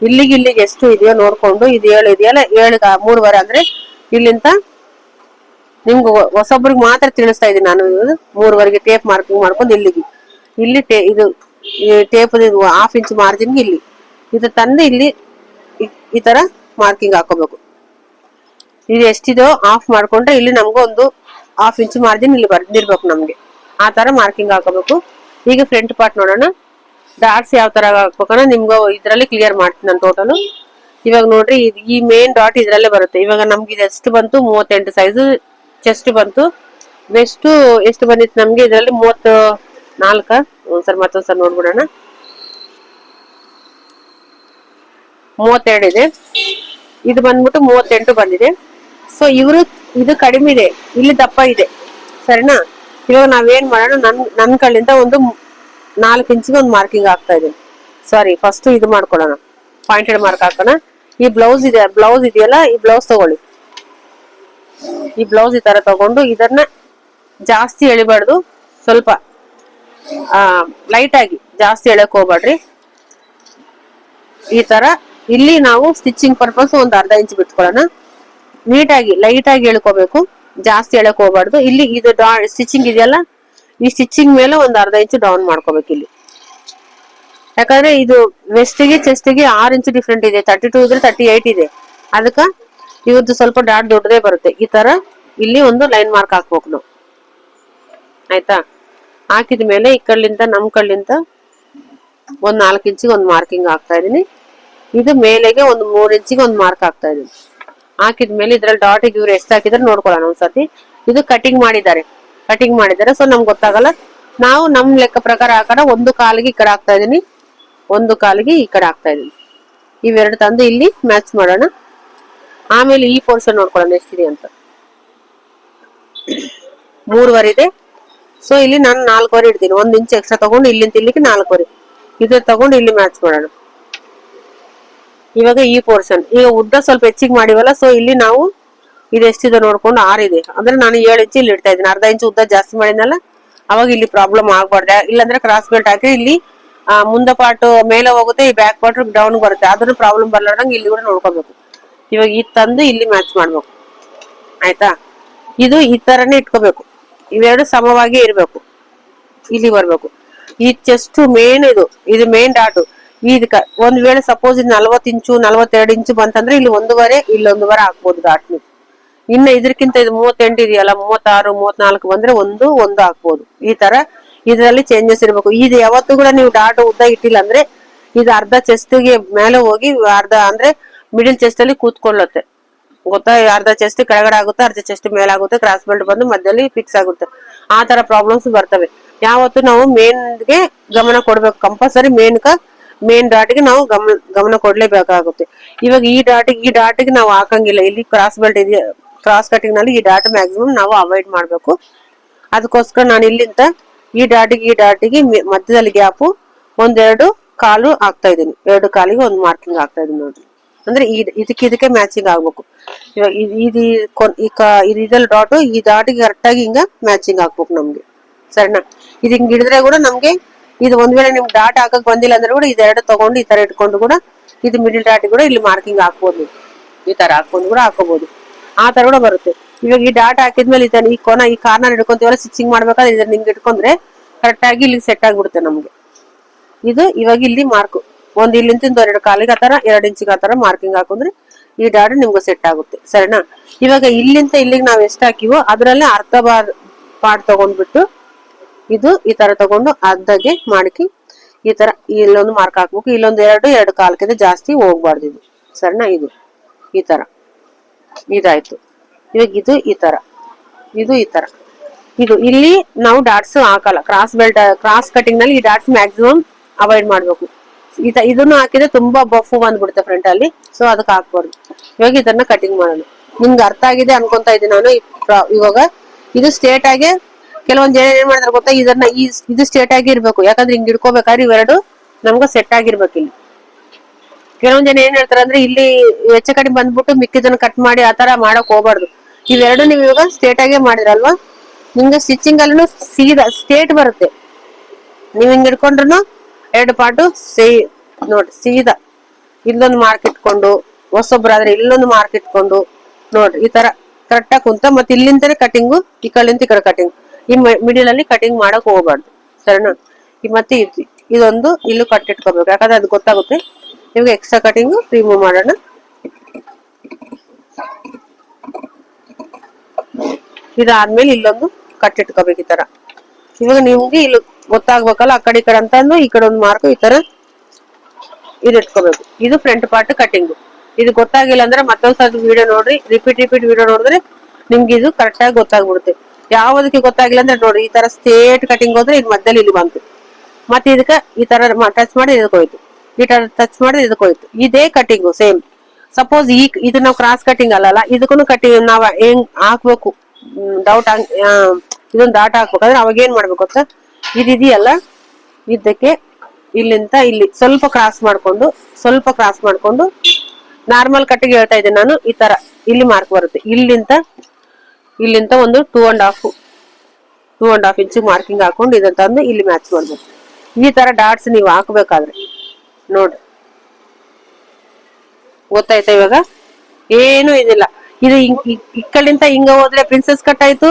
ಇಲ್ಲಿಗೆ ಇಲ್ಲಿಗೆ ಎಷ್ಟು ಇದೆಯೋ ನೋಡ್ಕೊಂಡು, ಇದು ಏಳು ಇದೆಯಲ್ಲ, ಏಳು ಮೂರುವರೆ ಅಂದ್ರೆ ಇಲ್ಲಿಂದ ನಿಮ್ಗೆ ಹೊಸೊಬ್ರಿಗೆ ಮಾತ್ರ ತಿಳಿಸ್ತಾ ಇದ್ದೀನಿ ನಾನು ಮೂರುವರೆಗೆ ಟೇಪ್ ಮಾರ್ಕಿಂಗ್ ಮಾಡ್ಕೊಂಡು ಇಲ್ಲಿಗೆ. ಇಲ್ಲಿ ಟೇ ಇದು ಟೇಪ್ ಹಾಫ್ ಇಂಚ್ ಮಾರ್ಜಿನ್ಗೆ ಇಲ್ಲಿ. ಇದು ತಂದು ಇಲ್ಲಿ ಈ- ತರ ಮಾರ್ಕಿಂಗ್ ಹಾಕೋಬೇಕು. ಇದು ಎಷ್ಟಿದೋ ಆಫ್ ಮಾಡ್ಕೊಂಡ್ರೆ ಇಲ್ಲಿ ನಮ್ಗೆ ಒಂದು ಹಾಫ್ ಇಂಚ್ ಮಾರ್ಜಿನ್ ಇಲ್ಲಿ ಬರ್ದಿರ್ಬೇಕು ನಮ್ಗೆ. ಆ ತರ ಮಾರ್ಕಿಂಗ್ ಹಾಕೋಬೇಕು. ಈಗ ಫ್ರಂಟ್ ಪಾರ್ಟ್ ನೋಡೋಣ. ಡಾಟ್ಸ್ ಯಾವ ತರ ಹಾಕ್ಬೇಕನ್ನ ನಿಮ್ಗೆ ಇದರಲ್ಲಿ ಕ್ಲಿಯರ್ ಮಾಡ್ತೀನಿ ನಾನು ಟೋಟಲ್ ಇವಾಗ ನೋಡ್ರಿ ಈ ಮೇನ್ ಡಾಟ್ ಇದ್ರಲ್ಲೇ ಬರುತ್ತೆ. ಇವಾಗ ನಮ್ಗೆ ಇದು ಎಷ್ಟು ಬಂತು? ಮೂವತ್ತೆಂಟು ಸೈಜ್ ಚೆಸ್ಟ್ ಬಂತು. ವೆಸ್ಟ್ ಎಷ್ಟು ಬಂದಿತ್ತು ನಮ್ಗೆ? ಇದರಲ್ಲಿ ಮೂವತ್ತು ನಾಲ್ಕ. ಒಂದ್ಸರಿ ಮತ್ತೊಂದ್ಸರಿ ನೋಡ್ಬಿಡೋಣ. ಮೂವತ್ತೆರಡು ಇದೆ. ಇದು ಬಂದ್ಬಿಟ್ಟು ಮೂವತ್ತೆಂಟು ಬಂದಿದೆ. ಸೊ ಇವರು, ಇದು ಕಡಿಮೆ ಇದೆ. ಇಲ್ಲಿ ದಪ್ಪ ಇದೆ. ಸರಿನಾ? ಇವಾಗ ನಾವೇನ್ ಮಾಡೋಣ? ನನ್ ನನ್ ಕಡೆಯಿಂದ ಒಂದು ನಾಲ್ಕು ಇಂಚಿಗೆ ಒಂದು ಮಾರ್ಕಿಂಗ್ ಆಗ್ತಾ ಇದೆ. ಸಾರಿ ಫಸ್ಟ್ ಇದು ಮಾಡ್ಕೊಳ್ಳೋಣ. ಪಾಯಿಂಟೆಡ್ ಮಾರ್ಕ್ ಹಾಕೋಣ. ಈ ಬ್ಲೌಸ್ ಇದೆ ಬ್ಲೌಸ್ ಇದೆಯಲ್ಲ, ಈ ಬ್ಲೌಸ್ ತಗೊಳ್ಳಿ. ಈ ಬ್ಲೌಸ್ ಈ ತರ ತಗೊಂಡು ಇದನ್ನ ಜಾಸ್ತಿ ಎಳಿಬಾರ್ದು, ಸ್ವಲ್ಪ ಲೈಟ್ ಆಗಿ ಜಾಸ್ತಿ ಎಳಕ್ ಹೋಗ್ಬೇಡ್ರಿ ಈ ತರ, ಇಲ್ಲಿ ನಾವು ಸ್ಟಿಚಿಂಗ್ ಪರ್ಪಸ್ ಒಂದು ಅರ್ಧ ಇಂಚ್ ಬಿಟ್ಕೊಳ್ಳೋಣ. ನೀಟಾಗಿ ಲೈಟ್ ಆಗಿ ಎಳ್ಕೋಬೇಕು, ಜಾಸ್ತಿ ಎಳಕ್ ಹೋಗ್ಬಾರ್ದು ಇಲ್ಲಿ ಇದು ಡಾ ಸ್ಟಿಚಿಂಗ್ ಇದೆಯಲ್ಲ, ಈ ಸ್ಟಿಚಿಂಗ್ ಮೇಲೆ ಒಂದು ಅರ್ಧ ಇಂಚು ಡೌನ್ ಮಾಡ್ಕೋಬೇಕು ಇಲ್ಲಿ. ಯಾಕಂದ್ರೆ ಇದು ವೆಸ್ಟಿಗೆ ಚೆಸ್ಟಿಗೆ ಆರ್ ಇಂಚ್ ಡಿಫ್ರೆಂಟ್ ಇದೆ. ತರ್ಟಿ ಟೂ ಇದ್ರೆ ತರ್ಟಿ ಏಟ್ ಇದೆ. ಅದಕ್ಕೆ ಇವ್ರದ್ದು ಸ್ವಲ್ಪ ಡಾಟ್ ದೊಡ್ಡದೇ ಬರುತ್ತೆ. ಈ ತರ ಇಲ್ಲಿ ಒಂದು ಲೈನ್ ಮಾರ್ಕ್ ಹಾಕ್ಬೇಕು ನಾವು. ಆಯ್ತಾ? ಹಾಕಿದ ಮೇಲೆ ಈ ಕಳ್ಳಿಂದ ನಮ್ ಕಳ್ಳಿಂದ ಒಂದ್ ನಾಲ್ಕು ಇಂಚಿಗೆ ಒಂದು ಮಾರ್ಕಿಂಗ್ ಹಾಕ್ತಾ ಇದೀನಿ ಇದು ಮೇಲೆಗೆ ಒಂದು ಮೂರ್ ಇಂಚಿಗೆ ಒಂದು ಮಾರ್ಕ್ ಹಾಕ್ತಾ ಇದೀನಿ ಹಾಕಿದ್ಮೇಲೆ ಇದ್ರಲ್ಲಿ ಡಾಟಿಗೆ ಇವ್ರು ಎಷ್ಟು ಹಾಕಿದ್ರೆ ನೋಡ್ಕೊಳ್ಳೋಣ ಒಂದ್ಸತಿ ಇದು ಕಟಿಂಗ್ ಮಾಡಿದ್ದಾರೆ. ಕಟಿಂಗ್ ಮಾಡಿದ್ದಾರೆ. ಸೊ ನಮ್ಗೆ ಗೊತ್ತಾಗಲ್ಲ. ನಾವು ನಮ್ ಲೆಕ್ಕ ಪ್ರಕಾರ ಹಾಕೋಣ ಒಂದು ಕಾಲಿಗೆ ಈ ಕಡೆ ಹಾಕ್ತಾ ಇದೀನಿ ಒಂದು ಕಾಲಿಗೆ ಈ ಕಡೆ ಹಾಕ್ತಾ ಇದ್ದೀನಿ. ಇವೆರಡು ತಂದು ಇಲ್ಲಿ ಮ್ಯಾಚ್ ಮಾಡೋಣ. ಆಮೇಲೆ ಈ ಪೋರ್ಷನ್ ನೋಡ್ಕೊಳ್ಳೋಣ ಎಷ್ಟಿದೆ ಅಂತ. ಮೂರುವರೆ ಇದೆ. ಸೊ ಇಲ್ಲಿ ನಾನು ನಾಲ್ಕುವರೆ ಇಡ್ತೀನಿ. ಒಂದ್ ಇಂಚ್ ಎಕ್ಸ್ಟ್ರಾ ತಗೊಂಡು ಇಲ್ಲಿಂದ ಇಲ್ಲಿಗೆ ನಾಲ್ಕುವರೆ. ಇದು ತಗೊಂಡು ಇಲ್ಲಿ ಮ್ಯಾಚ್ ಮಾಡೋಣ. ಇವಾಗ ಈ ಪೋರ್ಷನ್ ಈಗ ಉದ್ದ ಸ್ವಲ್ಪ ಹೆಚ್ಚಿಗೆ ಮಾಡಿವಲ್ಲ ಸೊ ಇಲ್ಲಿ ನಾವು ಇದೆಷ್ಟಿದೆ ನೋಡ್ಕೊಂಡು ಆರಿದೆ ಅಂದ್ರೆ ನಾನು ಏಳು ಇಂಚ್ ಇಲ್ಲಿ ಇಡ್ತಾ ಇದ್ದೀನಿ. ಅರ್ಧ ಇಂಚ್ ಉದ್ದ ಜಾಸ್ತಿ ಮಾಡಿದ್ನಲ್ಲ, ಅವಾಗ ಇಲ್ಲಿ ಪ್ರಾಬ್ಲಮ್ ಆಗ್ಬಾರ್ದು. ಇಲ್ಲಾಂದ್ರೆ ಕ್ರಾಸ್ ಬೆಲ್ಟ್ ಹಾಕಿ ಇಲ್ಲಿ ಮುಂದೆ ಪಾರ್ಟ್ ಮೇಲೆ ಹೋಗುತ್ತೆ ಈ ಬ್ಯಾಕ್ ಪಾರ್ಟ್ ಡೌನ್ ಬರುತ್ತೆ ಅದನ್ನು ಪ್ರಾಬ್ಲಮ್ ಬರ್ಲಾರ್ದಂಗೆ ಇಲ್ಲಿ ಕೂಡ ನೋಡ್ಕೋಬೇಕು ಇವಾಗ ಇದು ತಂದು ಇಲ್ಲಿ ಮ್ಯಾಚ್ ಮಾಡ್ಬೇಕು ಆಯ್ತಾ ಇದು ಈ ತರನೇ ಇಟ್ಕೋಬೇಕು ಇವೆರಡು ಸಮವಾಗಿ ಇರ್ಬೇಕು ಇಲ್ಲಿ ಬರ್ಬೇಕು ಈ ಚೆಸ್ಟ್ ಮೇನ್ ಇದು ಇದು ಮೇನ್ ಡಾಟು ಇದಕ್ಕ ಒಂದ್ ವೇಳೆ ಸಪೋಸ್ ಇದು ನಲ್ವತ್ತು ಇಂಚು ನಲ್ವತ್ತೆರಡು ಇಂಚು ಬಂತಂದ್ರೆ ಇಲ್ಲಿ ಒಂದೂವರೆ ಇಲ್ಲಿ ಒಂದೂವರೆ ಹಾಕ್ಬೋದು ಡಾಟ್ನಿ ಇನ್ನು ಇದಕ್ಕಿಂತ ಇದು ಮೂವತ್ತೆಂಟು ಇದೆಯಲ್ಲ ಮೂವತ್ತಾರು ಮೂವತ್ನಾಲ್ಕು ಬಂದ್ರೆ ಒಂದು ಒಂದು ಹಾಕ್ಬೋದು ಈ ತರ ಇದರಲ್ಲಿ ಚೇಂಜಸ್ ಇರಬೇಕು. ಇದು ಯಾವತ್ತೂ ಕೂಡ ನೀವು ಡಾಟ್ ಉದ್ದ ಇಟ್ಟಿಲ್ಲ ಅಂದ್ರೆ ಇದು ಅರ್ಧ ಚೆಸ್ಟ್ಗೆ ಮೇಲೆ ಹೋಗಿ ಅರ್ಧ ಅಂದ್ರೆ ಮಿಡಿಲ್ ಚೆಸ್ಟ್ ಅಲ್ಲಿ ಕೂತ್ಕೊಳ್ಳುತ್ತೆ. ಗೊತ್ತಾ? ಅರ್ಧ ಚೆಸ್ಟ್ ಕೆಳಗಡೆ ಆಗುತ್ತೆ, ಅರ್ಧ ಚೆಸ್ಟ್ ಮೇಲೆ ಆಗುತ್ತೆ ಕ್ರಾಸ್ ಬೆಲ್ಟ್ ಬಂದು ಮಧ್ಯದಲ್ಲಿ ಫಿಕ್ಸ್ ಆಗುತ್ತೆ. ಆ ತರ ಪ್ರಾಬ್ಲಮ್ಸ್ ಬರ್ತವೆ. ಯಾವತ್ತು ನಾವು ಮೇನ್ಗೆ ಗಮನ ಕೊಡ್ಬೇಕು. ಕಂಪಲ್ಸರಿ ಮೇನ್ ಕ ಮೇನ್ ಡಾಟ್ಗೆ ನಾವು ಗಮನ ಗಮನ ಕೊಡ್ಲೇಬೇಕಾಗುತ್ತೆ. ಇವಾಗ ಈ ಡಾಟಿಗೆ ಈ ಡಾಟಿಗೆ ನಾವು ಹಾಕಂಗಿಲ್ಲ. ಇಲ್ಲಿ ಕ್ರಾಸ್ ಬೆಲ್ಟ್ ಇದೆ ಕ್ರಾಸ್ ಕಟಿಂಗ್ನಲ್ಲಿ ಈ ಡಾಟ್ ಮ್ಯಾಕ್ಸಿಮಮ್ ನಾವು ಅವಾಯ್ಡ್ ಮಾಡಬೇಕು. ಅದಕ್ಕೋಸ್ಕರ ನಾನು ಇಲ್ಲಿಂದ ಈ ಡಾಟಿಗೆ ಈ ಡಾಟಿಗೆ ಮಧ್ಯದಲ್ಲಿ ಗ್ಯಾಪು ಒಂದೆರಡು ಕಾಲು ಹಾಕ್ತಾ ಇದ್ದೀನಿ ಎರಡು ಕಾಲಿಗೆ ಒಂದು ಮಾರ್ಕಿಂಗ್ ಹಾಕ್ತಾ ಇದೀನಿ ನೋಡ್ರಿ. ಅಂದ್ರೆ ಇದಕ್ಕೆ ಇದಕ್ಕೆ ಮ್ಯಾಚಿಂಗ್ ಆಗ್ಬೇಕು. ಇವಾಗ ಇದ್- ಇದು ಇದ್ರಲ್ಲಿ ಡಾಟ್ ಈ ಡಾಟಿಗೆ ಕರೆಕ್ಟಾಗಿ ಹಿಂಗ ಮ್ಯಾಚಿಂಗ್ ಹಾಕ್ಬೇಕು ನಮ್ಗೆ. ಸರಿನಾ? ಇದು ಹಿಂಗ್ ಹಿಡಿದ್ರೆ ಕೂಡ ನಮ್ಗೆ ಇದು ಒಂದ್ ವೇಳೆ ನಿಮ್ಗೆ ಡಾಟ್ ಹಾಕಕ್ ಬಂದಿಲ್ಲ ಅಂದ್ರೆ ಕೂಡ ಇದೆರಡು ತಗೊಂಡು ಈ ತರ ಇಟ್ಕೊಂಡು ಕೂಡ ಇದು ಮಿಡಿಲ್ ಡಾಟ್ ಕೂಡ ಇಲ್ಲಿ ಮಾರ್ಕಿಂಗ್ ಹಾಕ್ಬೋದು. ಈ ತರ ಹಾಕೊಂಡು ಕೂಡ ಹಾಕೋಬಹುದು ಆ ತರ ಕೂಡ ಬರುತ್ತೆ. ಇವಾಗ ಈ ಡಾಟ್ ಹಾಕಿದ್ಮೇಲೆ ಇದನ್ನ ಈ ಕೋನ, ಈ ಕಾರ್ನರ್ ಹಿಡ್ಕೊಂತೀವಲ್ಲ ಸ್ಟಿಚಿಂಗ್ ಮಾಡ್ಬೇಕಾದ್ರೆ ಇದನ್ನ ನಿಂಗೆ ಇಟ್ಕೊಂಡ್ರೆ ಕರೆಕ್ಟಾಗಿ ಇಲ್ಲಿ ಸೆಟ್ ಆಗ್ಬಿಡುತ್ತೆ ನಮಗೆ. ಇದು ಇವಾಗ ಇಲ್ಲಿ ಮಾರ್ಕ್ ಒಂದ್ ಇಲ್ಲಿಂದ ಎರಡು ಕಾಲಿಗೆ ಆತರ, ಎರಡು ಇಂಚಿಗೆ ಆತರ ಮಾರ್ಕಿಂಗ್ ಹಾಕೊಂಡ್ರೆ ಈ ಡಾಟ್ ನಿಮ್ಗೆ ಸೆಟ್ ಆಗುತ್ತೆ. ಸರಿನಾ? ಇವಾಗ ಇಲ್ಲಿಂದ ಇಲ್ಲಿಗೆ ನಾವು ಎಷ್ಟು ಹಾಕಿವೋ ಅದ್ರಲ್ಲೇ ಅರ್ಧ ಬಾರ್ ಪಾರ್ಟ್ ತಗೊಂಡ್ಬಿಟ್ಟು ಇದು ಈ ತರ ತಗೊಂಡು ಅರ್ಧಗೆ ಮಾಡ್ಕಿ ಈ ತರ ಇಲ್ಲೊಂದು ಮಾರ್ಕ್ ಹಾಕ್ಬೇಕು. ಇಲ್ಲೊಂದು ಎರಡು ಎರಡು ಕಾಲ್ಕಿಂತ ಜಾಸ್ತಿ ಹೋಗ್ಬಾರ್ದು ಇದು ಸರಿನಾ ಇದು? ಈ ತರ. ಇದಾಯ್ತು. ಇವಾಗ ಇದು ಈ ತರ. ಇದು ಈ ತರ. ಇದು ಇಲ್ಲಿ ನಾವು ಡಾಟ್ಸ್ ಹಾಕಲ್ಲ. ಕ್ರಾಸ್ ಬೆಲ್ಟ್ ಕ್ರಾಸ್ ಕಟಿಂಗ್ನಲ್ಲಿ ಈ ಡಾಟ್ಸ್ ಮ್ಯಾಕ್ಸಿಮಮ್ ಅವಾಯ್ಡ್ ಮಾಡ್ಬೇಕು. ಇದ ಇದನ್ನು ಹಾಕಿದ್ರೆ ತುಂಬಾ ಬಫ್ ಬಂದ್ಬಿಡುತ್ತೆ ಫ್ರಂಟ್ ಅಲ್ಲಿ. ಸೊ ಅದಕ್ಕೆ ಹಾಕ್ಬಾರ್ದು. ಇವಾಗ ಇದನ್ನ ಕಟಿಂಗ್ ಮಾಡೋಣ. ನಿಮ್ಗೆ ಅರ್ಥ ಆಗಿದೆ ಅನ್ಕೊಂತ ಇದ್ದೀನಿ ನಾನು. ಇವಾಗ ಇದು ಸ್ಟೇಟ್ ಆಗಿ ಕೆಲವೊಂದ್ ಜನ ಏನ್ ಮಾಡ್ತಾರೆ ಗೊತ್ತಾ? ಇದನ್ನ ಇದು ಸ್ಟೇಟ್ ಆಗಿ ಇರ್ಬೇಕು. ಯಾಕಂದ್ರೆ ಹಿಂಗ್ ಹಿಡ್ಕೋಬೇಕಾದ್ರೆ ಇವೆರಡು ನಮ್ಗೆ ಸೆಟ್ ಆಗಿರ್ಬೇಕು ಇಲ್ಲಿ. ಕೆಲವೊಂದ್ ಜನ ಏನ್ ಹೇಳ್ತಾರೆ ಅಂದ್ರೆ ಇಲ್ಲಿ ಹೆಚ್ಚು ಕಡಿಮೆ ಬಂದ್ಬಿಟ್ಟು ಮಿಕ್ಕಿದನ್ನ ಕಟ್ ಮಾಡಿ ಆತರ ಮಾಡಕ್ ಹೋಗ್ಬಾರ್ದು. ಇವೆರಡು ನೀವು ಇವಾಗ ಸ್ಟೇಟ್ ಆಗೇ ಮಾಡಿದ್ರಲ್ವಾ ನಿಮ್ಗೆ ಸ್ಟಿಚಿಂಗ್ ಅಲ್ಲೂ ಸೀದಾ ಸ್ಟೇಟ್ ಬರುತ್ತೆ. ನೀವ್ ಹಿಂಗ್ ಹಿಡ್ಕೊಂಡ್ರು ಎರಡು ಪಾಟು ಸೇ, ನೋಡಿ ಸೀದಾ ಇಲ್ಲೊಂದು ಮಾರ್ಕ್ ಇಟ್ಕೊಂಡು, ಹೊಸೊಬ್ರಾದ್ರೆ ಇಲ್ಲೊಂದು ಮಾರ್ಕ್ ಇಟ್ಕೊಂಡು ನೋಡ್ರಿ ಈ ತರ ಕರೆಕ್ಟ್ ಆಗಿ ಕುಂತ ಮತ್ತೆ ಇಲ್ಲಿಂದನೇ ಕಟಿಂಗು ಈ ಕಡೆಯಿಂದ ಈ ಕಡೆ ಕಟಿಂಗ್ ಈ ಮಿಡಿಲ್ ಅಲ್ಲಿ ಕಟಿಂಗ್ ಮಾಡಕ್ ಹೋಗ್ಬಾರ್ದು. ಸರಿನಾ? ಮತ್ತೆ ಇದೊಂದು ಇಲ್ಲೂ ಕಟ್ ಇಟ್ಕೋಬೇಕು. ಯಾಕಂದ್ರೆ ಅದು ಗೊತ್ತಾಗುತ್ತೆ. ಇವಾಗ ಎಕ್ಸ್ಟ್ರಾ ಕಟಿಂಗ್ ರಿಮೂವ್ ಮಾಡೋಣ? ಇದಾದ್ಮೇಲೆ ಇಲ್ಲೊಂದು ಕಟ್ ಇಟ್ಕೋಬೇಕು ಈ ತರ. ಇವಾಗ ನಿಮ್ಗೆ ಇಲ್ಲಿ ಗೊತ್ತಾಗ್ಬೇಕಲ್ಲ ಆ ಕಡೆ ಈ ಕಡೆ ಅಂತಂದು, ಈ ಕಡೆ ಒಂದು ಮಾರ್ಕ್ ಈ ತರ ಇದು ಇದು ಫ್ರಂಟ್ ಪಾರ್ಟ್ ಕಟಿಂಗ್ ಇದು ಗೊತ್ತಾಗಿಲ್ಲ ಅಂದ್ರೆ ಮತ್ತೊಂದ್ಸಲ ವಿಡಿಯೋ ನೋಡ್ರಿ ರಿಪೀಟ್ ರಿಪೀಟ್ ವಿಡಿಯೋ ನೋಡಿದ್ರೆ ನಿಮ್ಗೆ ಇದು ಕರೆಕ್ಟ್ ಆಗಿ ಗೊತ್ತಾಗ್ಬಿಡುತ್ತೆ. ಯಾವ್ದಕ್ಕೆ ಗೊತ್ತಾಗಿಲ್ಲ ಅಂದ್ರೆ ನೋಡ್ರಿ ಈ ತರ ಸ್ಟೇಟ್ ಕಟಿಂಗ್ ಹೋದ್ರೆ ಇದು ಮಧ್ಯದಲ್ಲಿ ಇಲ್ಲಿ ಬಂತು. ಮತ್ತೆ ಇದಕ್ಕೆ ಈ ತರ ಟಚ್ ಮಾಡಿ ಇದಕ್ಕೆ ಹೋಯ್ತು. ಈ ತರ ಟಚ್ ಮಾಡಿದ್ರೆ ಇದಕ್ಕೆ ಹೋಯ್ತು. ಇದೇ ಕಟಿಂಗು ಸೇಮ್ ಸಪೋಸ್ ಈ ಇದು ನಾವು ಕ್ರಾಸ್ ಕಟಿಂಗ್ ಅಲ್ಲಲ್ಲ ಇದಕ್ಕೂ ಕಟಿಂಗ್ ನಾವು ಹೆಂಗ್ ಹಾಕ್ಬೇಕು? ಡೌಟ್ ಇದೊಂದು ಡಾಟ್ ಹಾಕ್ಬೇಕಂದ್ರೆ ಅವಾಗ ಏನ್ ಮಾಡ್ಬೇಕು ಅಂತ? ಇದಿದೆಯಲ್ಲ ಇದಕ್ಕೆ ಇಲ್ಲಿಂದ ಇಲ್ಲಿ ಸ್ವಲ್ಪ ಕ್ರಾಸ್ ಮಾಡ್ಕೊಂಡು, ಸ್ವಲ್ಪ ಕ್ರಾಸ್ ಮಾಡ್ಕೊಂಡು ನಾರ್ಮಲ್ ಕಟ್ಟಿಗೆ ಹೇಳ್ತಾ ಇದ್ದೀನಿ ನಾನು, ಈ ತರ. ಇಲ್ಲಿ ಮಾರ್ಕ್ ಬರುತ್ತೆ. ಇಲ್ಲಿಂದ ಇಲ್ಲಿಂದ ಒಂದು two and half two and half inch marking ಹಾಕೊಂಡು ಇದನ್ನ ತಂದು ಇಲ್ಲಿ ಮ್ಯಾಚ್ ಮಾಡ್ಬೇಕು. ಈ ತರ ಡಾಟ್ಸ್ ನೀವು ಹಾಕ್ಬೇಕಾದ್ರೆ. ನೋಡ್ರಿ ಗೊತ್ತಾಯ್ತಾ ಇವಾಗ? ಏನು ಇದಿಲ್ಲ. ಇದು ಕಡೆಯಿಂದ ಹಿಂಗ ಹೋದ್ರೆ ಪ್ರಿನ್ಸೆಸ್ ಕಟ್ ಆಯ್ತು.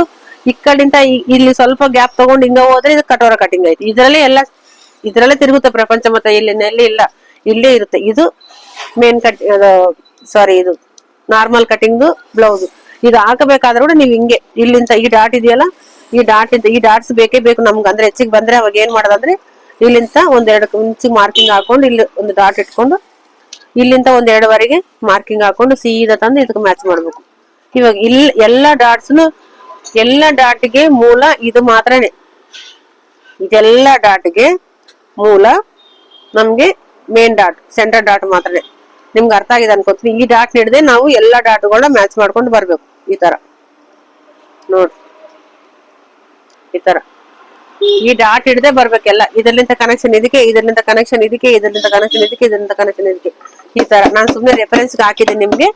ಕಡಿಂದ ಇಲ್ಲಿ ಸ್ವಲ್ಪ ಗ್ಯಾಪ್ ತಗೊಂಡು ಹಿಂಗ ಹೋದ್ರೆ ಇದು ಕಟೋರ ಕಟಿಂಗ್ ಆಯ್ತು. ಇದರಲ್ಲೇ ಎಲ್ಲ ಇದರಲ್ಲೇ ತಿರುಗುತ್ತೆ ಪ್ರಪಂಚ, ಮತ್ತೆ ಇಲ್ಲಿ ನೆಲ್ಲಿ ಇಲ್ಲ. ಇಲ್ಲೇ ಇರುತ್ತೆ. ಇದು ಮೇನ್ ಕಟ್ ಸಾರಿ ಇದು ನಾರ್ಮಲ್ ಕಟಿಂಗ್ ಬ್ಲೌಸ್ ಇದು ಹಾಕಬೇಕಾದ್ರೆ ಕೂಡ ನೀವು ಹಿಂಗೆ ಇಲ್ಲಿಂದ ಈ ಡಾಟ್ ಇದೆಯಲ್ಲ? ಈ ಡಾಟ್ ಈ ಡಾಟ್ಸ್ ಬೇಕೇ ಬೇಕು ನಮ್ಗೆ. ಅಂದ್ರೆ ಹೆಚ್ಚಿಗೆ ಬಂದ್ರೆ ಅವಾಗ ಏನ್ ಮಾಡೋದಂದ್ರೆ ಇಲ್ಲಿಂದ ಒಂದೆರಡು ಇಂಚ್ ಮಾರ್ಕಿಂಗ್ ಹಾಕೊಂಡು ಇಲ್ಲಿ ಒಂದು ಡಾಟ್ ಇಟ್ಕೊಂಡು ಇಲ್ಲಿಂದ ಒಂದ್ ಎರಡುವರೆಗೆ ಮಾರ್ಕಿಂಗ್ ಹಾಕೊಂಡು ಸೀದಾ ತಂದು ಇದಕ್ಕೆ ಮ್ಯಾಚ್ ಮಾಡ್ಬೇಕು. ಇವಾಗ ಇಲ್ಲಿ ಎಲ್ಲ ಡಾಟ್ಸ್ನು ಎಲ್ಲ ಡಾಟ್ಗೆ ಮೂಲ ಇದು ಮಾತ್ರನೇ. ಇದೆಲ್ಲ ಡಾಟ್ಗೆ ಮೂಲ ನಮ್ಗೆ ಮೇನ್ ಡಾಟ್ ಸೆಂಟರ್ ಡಾಟ್ ಮಾತ್ರನೇ. ನಿಮ್ಗೆ ಅರ್ಥ ಆಗಿದೆ ಅನ್ಕೋತೀನಿ. ಈ ಡಾಟ್ ಹಿಡ್ದೆ ನಾವು ಎಲ್ಲಾ ಡಾಟ್ಗಳನ್ನ ಮ್ಯಾಚ್ ಮಾಡ್ಕೊಂಡು ಬರ್ಬೇಕು. ಈ ತರ. ನೋಡ್ರಿ ಈ ತರ. ಈ ಡಾಟ್ ಹಿಡ್ದೆ ಬರ್ಬೇಕೆಲ್ಲ. ಇದರಿಂದ ಕನೆಕ್ಷನ್ ಇದಕ್ಕೆ ಇದರಿಂದ ಕನೆಕ್ಷನ್ ಇದಕ್ಕೆ ಇದರಿಂದ ಕನೆಕ್ಷನ್ ಇದಕ್ಕೆ ಇದರಿಂದ ಕನೆಕ್ಷನ್ ಇದಕ್ಕೆ. ಈ ತರ. ನಾನು ಸುಮ್ಮನೆ ರೆಫರೆನ್ಸ್ ಹಾಕಿದ್ದೀನಿ ನಿಮ್ಗೆ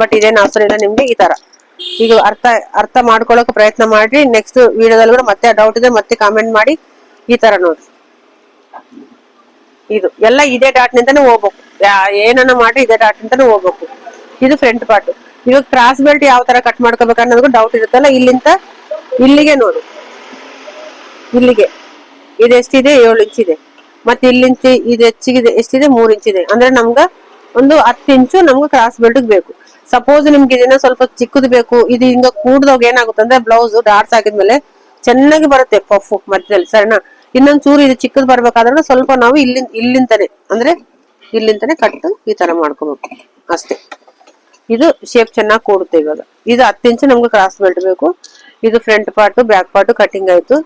ಬಟ್ ಇದೇನು ಅವಸರ ಇಲ್ಲ ನಿಮ್ಗೆ ಈ ತರ. ಈಗ ಅರ್ಥ ಅರ್ಥ ಮಾಡ್ಕೊಳಕ್ ಪ್ರಯತ್ನ ಮಾಡ್ರಿ. ನೆಕ್ಸ್ಟ್ ವಿಡಿಯೋದಲ್ಲಿ ಕೂಡ ಮತ್ತೆ ಡೌಟ್ ಇದೆ, ಮತ್ತೆ ಕಾಮೆಂಟ್ ಮಾಡಿ. ಈ ತರ ನೋಡ್ರಿ. ಇದು. ಎಲ್ಲ ಇದೇ ಡಾಟ್ ನಿಂದಾನೆ ಹೋಗ್ಬೇಕು. ಏನನ್ನ ಮಾಡಿ ಇದೇ ಡಾಟ್ ನಿಂದಾನೆ ಹೋಗ್ಬೇಕು. ಇದು ಫ್ರಂಟ್ ಪಾರ್ಟ್ ಇವಾಗ ಕ್ರಾಸ್ ಬೆಲ್ಟ್ ಯಾವ ತರ ಕಟ್ ಮಾಡ್ಕೋಬೇಕು ಅನ್ನೋದಕ್ಕೂ ಡೌಟ್ ಇರುತ್ತಲ್ಲ, ಇಲ್ಲಿಂದ ಇಲ್ಲಿಗೆ ನೋಡು. ಇಲ್ಲಿಗೆ. ಇದು ಎಷ್ಟಿದೆ? ಏಳು ಇಂಚ್ ಇದೆ. ಮತ್ತೆ ಇಲ್ಲಿಂಚ ಇದು ಹೆಚ್ಚಿಗಿದೆ, ಎಷ್ಟಿದೆ? ಮೂರ್ ಇಂಚ್ ಇದೆ. ಅಂದ್ರೆ ನಮ್ಗ ಒಂದು ಹತ್ತು ಇಂಚು ನಮ್ಗೆ ಕ್ರಾಸ್ ಬೆಲ್ಟ್ ಬೇಕು. ಸಪೋಸ್ ನಿಮ್ಗೆ ಇದನ್ನ ಸ್ವಲ್ಪ ಚಿಕ್ಕದು ಬೇಕು, ಇದು ಹಿಂಗ ಕೂಡ್ದಾಗ ಏನಾಗುತ್ತೆ ಅಂದ್ರೆ ಬ್ಲೌಸ್ ಡಾಟ್ಸ್ ಹಾಕಿದ್ಮೇಲೆ ಚೆನ್ನಾಗಿ ಬರುತ್ತೆ ಪಫ್ ಮಧ್ಯದಲ್ಲಿ, ಸರಿನಾ? ಇನ್ನೊಂದ್ ಚೂರು ಇದು ಚಿಕ್ಕದ್ ಬರ್ಬೇಕಾದ್ರೆ ಸ್ವಲ್ಪ ನಾವು ಇಲ್ಲಿಂದ, ಇಲ್ಲಿಂದನೇ, ಅಂದ್ರೆ ಇಲ್ಲಿಂದನೇ ಕಟ್ಟು ಈ ತರ ಮಾಡ್ಕೋಬೇಕು. ಅಷ್ಟೇ. ಇದು ಶೇಪ್ ಚೆನ್ನಾಗಿ ಕೂಡುತ್ತೆ ಇವಾಗ. ಇದು ಹತ್ತು ಇಂಚು ನಮ್ಗೆ ಕ್ರಾಸ್ ಬೆಲ್ಟ್ ಬೇಕು. ಇದು front part back part cutting ಆಯ್ತು.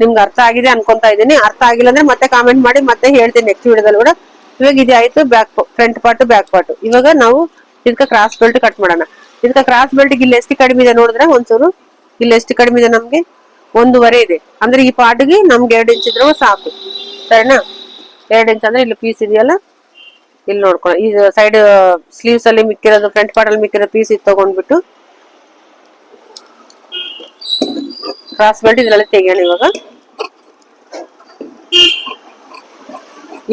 ನಿಮ್ಗೆ ಅರ್ಥ ಆಗಿದೆ ಅನ್ಕೊಂತಾ ಇದ್ದೀನಿ. ಅರ್ಥ ಆಗಿಲ್ಲ ಅಂದ್ರೆ ಮತ್ತೆ ಕಾಮೆಂಟ್ ಮಾಡಿ, ಮತ್ತೆ ಹೇಳ್ತೀನಿ ನೆಕ್ಸ್ಟ್ ವಿಡಿಯೋದಲ್ಲಿ ಕೂಡ. ಇವಾಗ ಇದು ಆಯ್ತು back front part back part ಇವಾಗ ನಾವು ಇದಕ್ಕೆ ಕ್ರಾಸ್ ಬೆಲ್ಟ್ ಕಟ್ ಮಾಡೋಣ. ಇದಕ್ಕೆ ಕ್ರಾಸ್ ಬೆಲ್ಟ್ ಇಲ್ಲಿ ಎಷ್ಟು ಕಡಿಮೆ ಇದೆ ನೋಡಿದ್ರೆ ಒಂಚೂರು, ಇಲ್ಲಿ ಎಷ್ಟು ಕಡಿಮೆ ಇದೆ ನಮ್ಗೆ? ಒಂದೂವರೆ ಇದೆ. ಅಂದ್ರೆ ಈ ಪಾರ್ಟ್ಗೆ ನಮ್ಗೆ ಎರಡು ಇಂಚ್ ಇದ್ರೆ ಸಾಕು. ಸರಿನಾ? ಎರಡು ಇಂಚ್ ಅಂದ್ರೆ ಇಲ್ಲಿ ಪೀಸ್ ಇದೆಯಲ್ಲ? ಇಲ್ಲಿ ನೋಡ್ಕೊಳ್ಳಿ ಈ ಸೈಡ್ ಸ್ಲೀವ್ಸ್ ಅಲ್ಲಿ ಮಿಕ್ಕಿರೋದು ಫ್ರಂಟ್ ಪಾರ್ಟ್ ಅಲ್ಲಿ ಮಿಕ್ಕಿರೋ ಪೀಸ್ ಇದು ತಗೊಂಡ್ಬಿಟ್ಟು ಕ್ರಾಸ್ ಬೆಲ್ಟ್ ಇದರಲ್ಲಿ ತೆಗಿಯೋಣ ಇವಾಗ.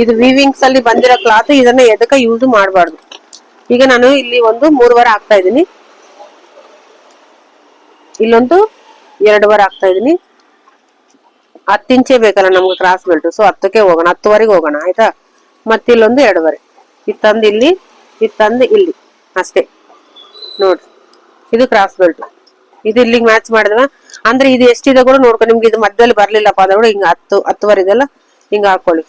ಇದು ವಿವಿಂಗ್ಸ್ ಅಲ್ಲಿ ಬಂದಿರೋ ಕ್ಲಾತ್ ಇದನ್ನ ಎದಕ್ಕೆ ಯೂಸ್ ಮಾಡಬಾರ್ದು. ಈಗ ನಾನು ಇಲ್ಲಿ ಒಂದು ಮೂರುವರೆ ಹಾಕ್ತಾ ಇದೀನಿ ಇಲ್ಲೊಂದು ಎರಡುವರೆ ಹಾಕ್ತಾ ಇದ್ದೀನಿ. ಹತ್ತು ಇಂಚೆ ಬೇಕಲ್ಲ ನಮ್ಗೆ ಕ್ರಾಸ್ ಬೆಲ್ಟ್ ಸೊ ಹತ್ತಕ್ಕೆ ಹೋಗೋಣ, ಹತ್ತುವರೆಗೆ ಹೋಗೋಣ, ಆಯ್ತಾ? ಮತ್ತೆ ಇಲ್ಲೊಂದು ಎರಡುವರೆ. ಇತ್ತಂದು ತಂದು ಇಲ್ಲಿ ಇತ್ತಂದು ತಂದು ಇಲ್ಲಿ, ಅಷ್ಟೇ. ನೋಡ್ರಿ. ಇದು ಕ್ರಾಸ್ ಬೆಲ್ಟ್ ಇದು ಇಲ್ಲಿಗೆ ಮ್ಯಾಚ್ ಮಾಡಿದ್ವ ಅಂದ್ರೆ ಇದು ಎಷ್ಟಿದೆ ಕೂಡ ನೋಡ್ಕೊ, ನಿಮ್ಗೆ ಇದು ಮಧ್ಯದಲ್ಲಿ ಬರ್ಲಿಲ್ಲಪ್ಪ ಅಂದ್ರೆ ಹಿಂಗ ಹತ್ತು ಹತ್ತುವರೆ ಇದೆಲ್ಲ ಹಿಂಗ ಹಾಕೊಳ್ಳಿ.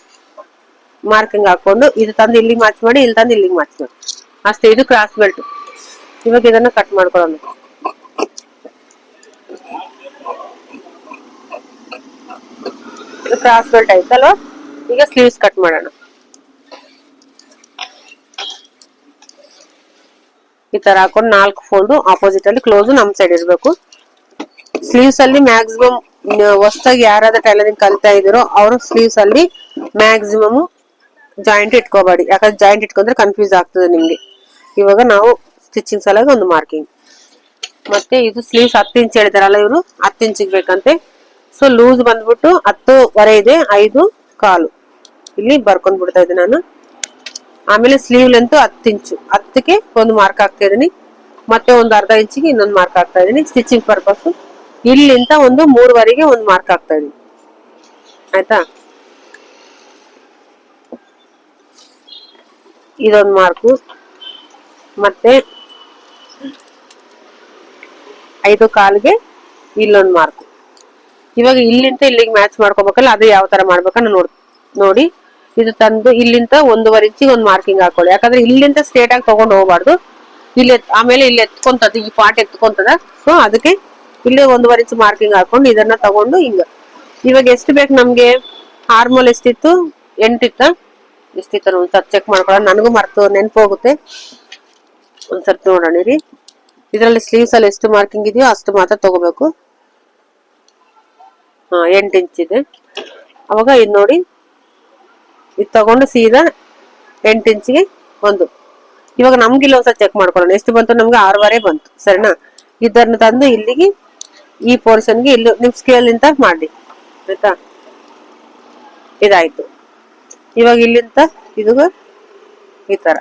ಮಾರ್ಕಿಂಗ್ ಹಾಕೊಂಡು ಇದು ತಂದು ಇಲ್ಲಿಗೆ ಮ್ಯಾಚ್ ಮಾಡಿ, ಇಲ್ಲಿ ತಂದು ಇಲ್ಲಿಗೆ ಮ್ಯಾಚ್ ಮಾಡಿ. ಅಷ್ಟೇ, ಇದು ಕ್ರಾಸ್ ಬೆಲ್ಟ್ ಇವಾಗ ಇದನ್ನ ಕಟ್ ಮಾಡ್ಕೊಳ್ಳೋಣ. ಕ್ರಾಸ್ ಬೆಲ್ಟ್ ಆಯ್ತಲ್ವಾ? ಈಗ ಸ್ಲೀವ್ಸ್ ಕಟ್ ಮಾಡೋಣ. ಈ ತರ ಹಾಕೊಂಡು ನಾಲ್ಕು ಫೋಲ್ಡ್ ಆಪೋಸಿಟ್ ಅಲ್ಲಿ ಕ್ಲೋಸ್ ನಮ್ ಸೈಡ್ ಇರ್ಬೇಕು. ಸ್ಲೀವ್ಸ್ ಅಲ್ಲಿ ಮ್ಯಾಕ್ಸಿಮಮ್ ಹೊಸದಾಗಿ ಯಾರಾದ್ರೂ ಟೈಲರಿಂಗ್ ಕಲಿತಾ ಇದ್ದೀರೋ ಅವರು ಸ್ಲೀವ್ಸ್ ಅಲ್ಲಿ ಮ್ಯಾಕ್ಸಿಮಮ್ ಜಾಯಿಂಟ್ ಇಟ್ಕೋಬೇಡಿ. ಯಾಕಂದ್ರೆ ಜಾಯಿಂಟ್ ಇಟ್ಕೊಂಡ್ರೆ ಕನ್ಫ್ಯೂಸ್ ಆಗ್ತದೆ ನಿಮ್ಗೆ. ಇವಾಗ ನಾವು ಸ್ಟಿಚಿಂಗ್ ಸಲುವಾಗಿ ಒಂದು ಮಾರ್ಕಿಂಗ್ ಮತ್ತೆ ಇದು ಸ್ಲೀವ್ಸ್ ಹತ್ತು ಇಂಚ್ ಹೇಳಿದಾರಲ್ಲ ಇವರು, ಹತ್ತು ಇಂಚಿಗೆ ಬೇಕಂತೆ. ಸೊ ಲೂಸ್ ಬಂದ್ಬಿಟ್ಟು ಹತ್ತುವರೆ ಇದೆ, ಐದು ಕಾಲು. ಇಲ್ಲಿ ಬರ್ಕೊಂಡ್ ಬಿಡ್ತಾ ಇದ್ದೀನಿ ನಾನು. ಆಮೇಲೆ ಸ್ಲೀವ್ ಲೆಂತ್ ಹತ್ತು ಇಂಚು. ಹತ್ತಕ್ಕೆ ಒಂದು ಮಾರ್ಕ್ ಹಾಕ್ತಾ ಇದೀನಿ ಮತ್ತೆ ಒಂದು ಅರ್ಧ ಇಂಚಿಗೆ ಇನ್ನೊಂದು ಮಾರ್ಕ್ ಹಾಕ್ತಾ ಇದೀನಿ ಸ್ಟಿಚಿಂಗ್ ಪರ್ಪಸ್ ಇಲ್ಲಿಂದ ಒಂದು ಮೂರುವರೆಗೆ ಒಂದು ಮಾರ್ಕ್ ಹಾಕ್ತಾ ಇದೀನಿ ಆಯ್ತಾ? ಇದೊಂದು ಮಾರ್ಕು ಮತ್ತೆ ಐದು ಕಾಲಿಗೆ ಇಲ್ಲೊಂದು ಮಾರ್ಕು ಇವಾಗ ಇಲ್ಲಿಂದ ಇಲ್ಲಿಗೆ ಮ್ಯಾಚ್ ಮಾಡ್ಕೋಬೇಕಲ್ಲ, ಅದು ಯಾವ ತರ ಮಾಡ್ಬೇಕನ್ನ ನೋಡಿ. ಇದು ತಂದು ಇಲ್ಲಿಂದ ಒಂದೂವರೆ ಇಂಚಿಗೆ ಒಂದು ಮಾರ್ಕಿಂಗ್ ಹಾಕೊಳ್ಳಿ. ಯಾಕಂದ್ರೆ ಇಲ್ಲಿಂದ ಸ್ಟ್ರೇಟ್ ಆಗಿ ತಗೊಂಡು ಹೋಗ್ಬಾರ್ದು. ಇಲ್ಲಿ ಆಮೇಲೆ ಇಲ್ಲಿ ಎತ್ಕೊಂತದ, ಈ ಪಾಟ್ ಎತ್ಕೊಂತದ. ಸೊ ಅದಕ್ಕೆ ಇಲ್ಲಿ ಒಂದೂವರೆ ಇಂಚ್ ಮಾರ್ಕಿಂಗ್ ಹಾಕೊಂಡು ಇದನ್ನ ತಗೊಂಡು ಹಿಂಗ. ಇವಾಗ ಎಷ್ಟು ಬೇಕು ನಮ್ಗೆ? ಹಾರ್ಮೋಲ್ ಎಷ್ಟಿತ್ತು? ಎಂಟಿತ್ತ? ಎಷ್ಟಿತ್ತು ಒಂದ್ಸರ್ ಚೆಕ್ ಮಾಡ್ಕೊಳ್ಳೋಣ. ನನಗೂ ಮರ್ತು, ನೆನಪು ಹೋಗುತ್ತೆ. ಒಂದ್ಸರ್ತಿ ನೋಡೋಣ ರೀ ಇದರಲ್ಲಿ ಸ್ಲೀವ್ಸ್ ಅಲ್ಲಿ ಎಷ್ಟು ಮಾರ್ಕಿಂಗ್ ಇದೆಯೋ ಅಷ್ಟು ಮಾತ್ರ ತಗೋಬೇಕು. ಹಾ, ಎಂಟು ಇಂಚ್ ಇದೆ. ಅವಾಗ ಇದು ನೋಡಿ ಇದು ತಗೊಂಡು ಸೀದಾ ಎಂಟು ಇಂಚಿಗೆ ಒಂದು. ಇವಾಗ ನಮ್ಗೆ ಇಲ್ಲಿ ಒಂದ್ಸಲ ಚೆಕ್ ಮಾಡ್ಕೊಳ್ಳೋಣ. ಎಷ್ಟು ಬಂತು? ನಮ್ಗೆ ಆರೂವರೆ ಬಂತು. ಸರಿನಾ? ಇದನ್ನ ತಂದು ಇಲ್ಲಿಗೆ ಈ ಪೋರ್ಷನ್ಗೆ ಇಲ್ಲಿ ನಿಮ್ ಸ್ಕೇಲ್ ಇಂತ ಮಾಡಿ ಆಯ್ತಾ? ಇದಾಯ್ತು. ಇವಾಗ ಇಲ್ಲಿಂತ ಇದು ಈ ತರ.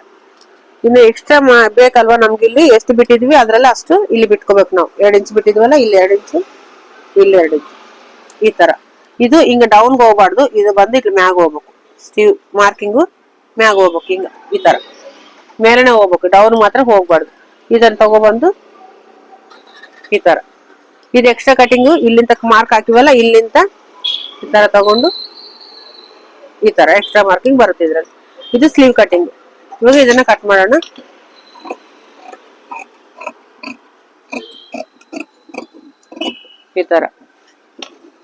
ಇನ್ನು ಎಕ್ಸ್ಟ್ರಾ ಬೇಕಲ್ವಾ ನಮ್ಗೆ ಇಲ್ಲಿ? ಎಷ್ಟು ಬಿಟ್ಟಿದ್ವಿ? ಅದರಲ್ಲಿ ಅಷ್ಟು ಇಲ್ಲಿ ಬಿಟ್ಕೋಬೇಕು ನಾವು. ಎರಡು ಇಂಚ್ ಬಿಟ್ಟಿದ್ವಲ್ಲ, ಇಲ್ಲಿ ಎರಡು ಇಂಚು, ಇಲ್ಲಿ ಎರಡು ಇಂಚು. ಈ ತರ. ಇದು ಹಿಂಗ ಡೌನ್ಗೆ ಹೋಗ್ಬಾರ್ದು. ಇದು ಬಂದು ಇಲ್ಲಿ ಮ್ಯಾಗ ಹೋಗ್ಬೇಕು. ಸ್ಟೀವ್ ಮಾರ್ಕಿಂಗು ಮ್ಯಾಗ ಹೋಗ್ಬೇಕು. ಹಿಂಗ ಈ ತರ. ಮೇಲೆನೆ ಹೋಗ್ಬೇಕು. ಡೌನ್ ಮಾತ್ರ ಹೋಗ್ಬಾರ್ದು. ಇದನ್ನ ತಗೊಬಂದು ಈ ತರ. ಇದು ಎಕ್ಸ್ಟ್ರಾ ಕಟಿಂಗು ಇಲ್ಲಿಂದ ಮಾರ್ಕ್ ಹಾಕಿವಲ್ಲ, ಇಲ್ಲಿಂದ ಈ ತರ ತಗೊಂಡು ಈ ತರ ಎಕ್ಸ್ಟ್ರಾ ಮಾರ್ಕಿಂಗ್ ಬರುತ್ತೆ ಇದ್ರಲ್ಲಿ. ಇದು ಸ್ಲೀವ್ ಕಟಿಂಗ್ ಇವಾಗ ಇದನ್ನ ಕಟ್ ಮಾಡೋಣ. ಈ ತರ.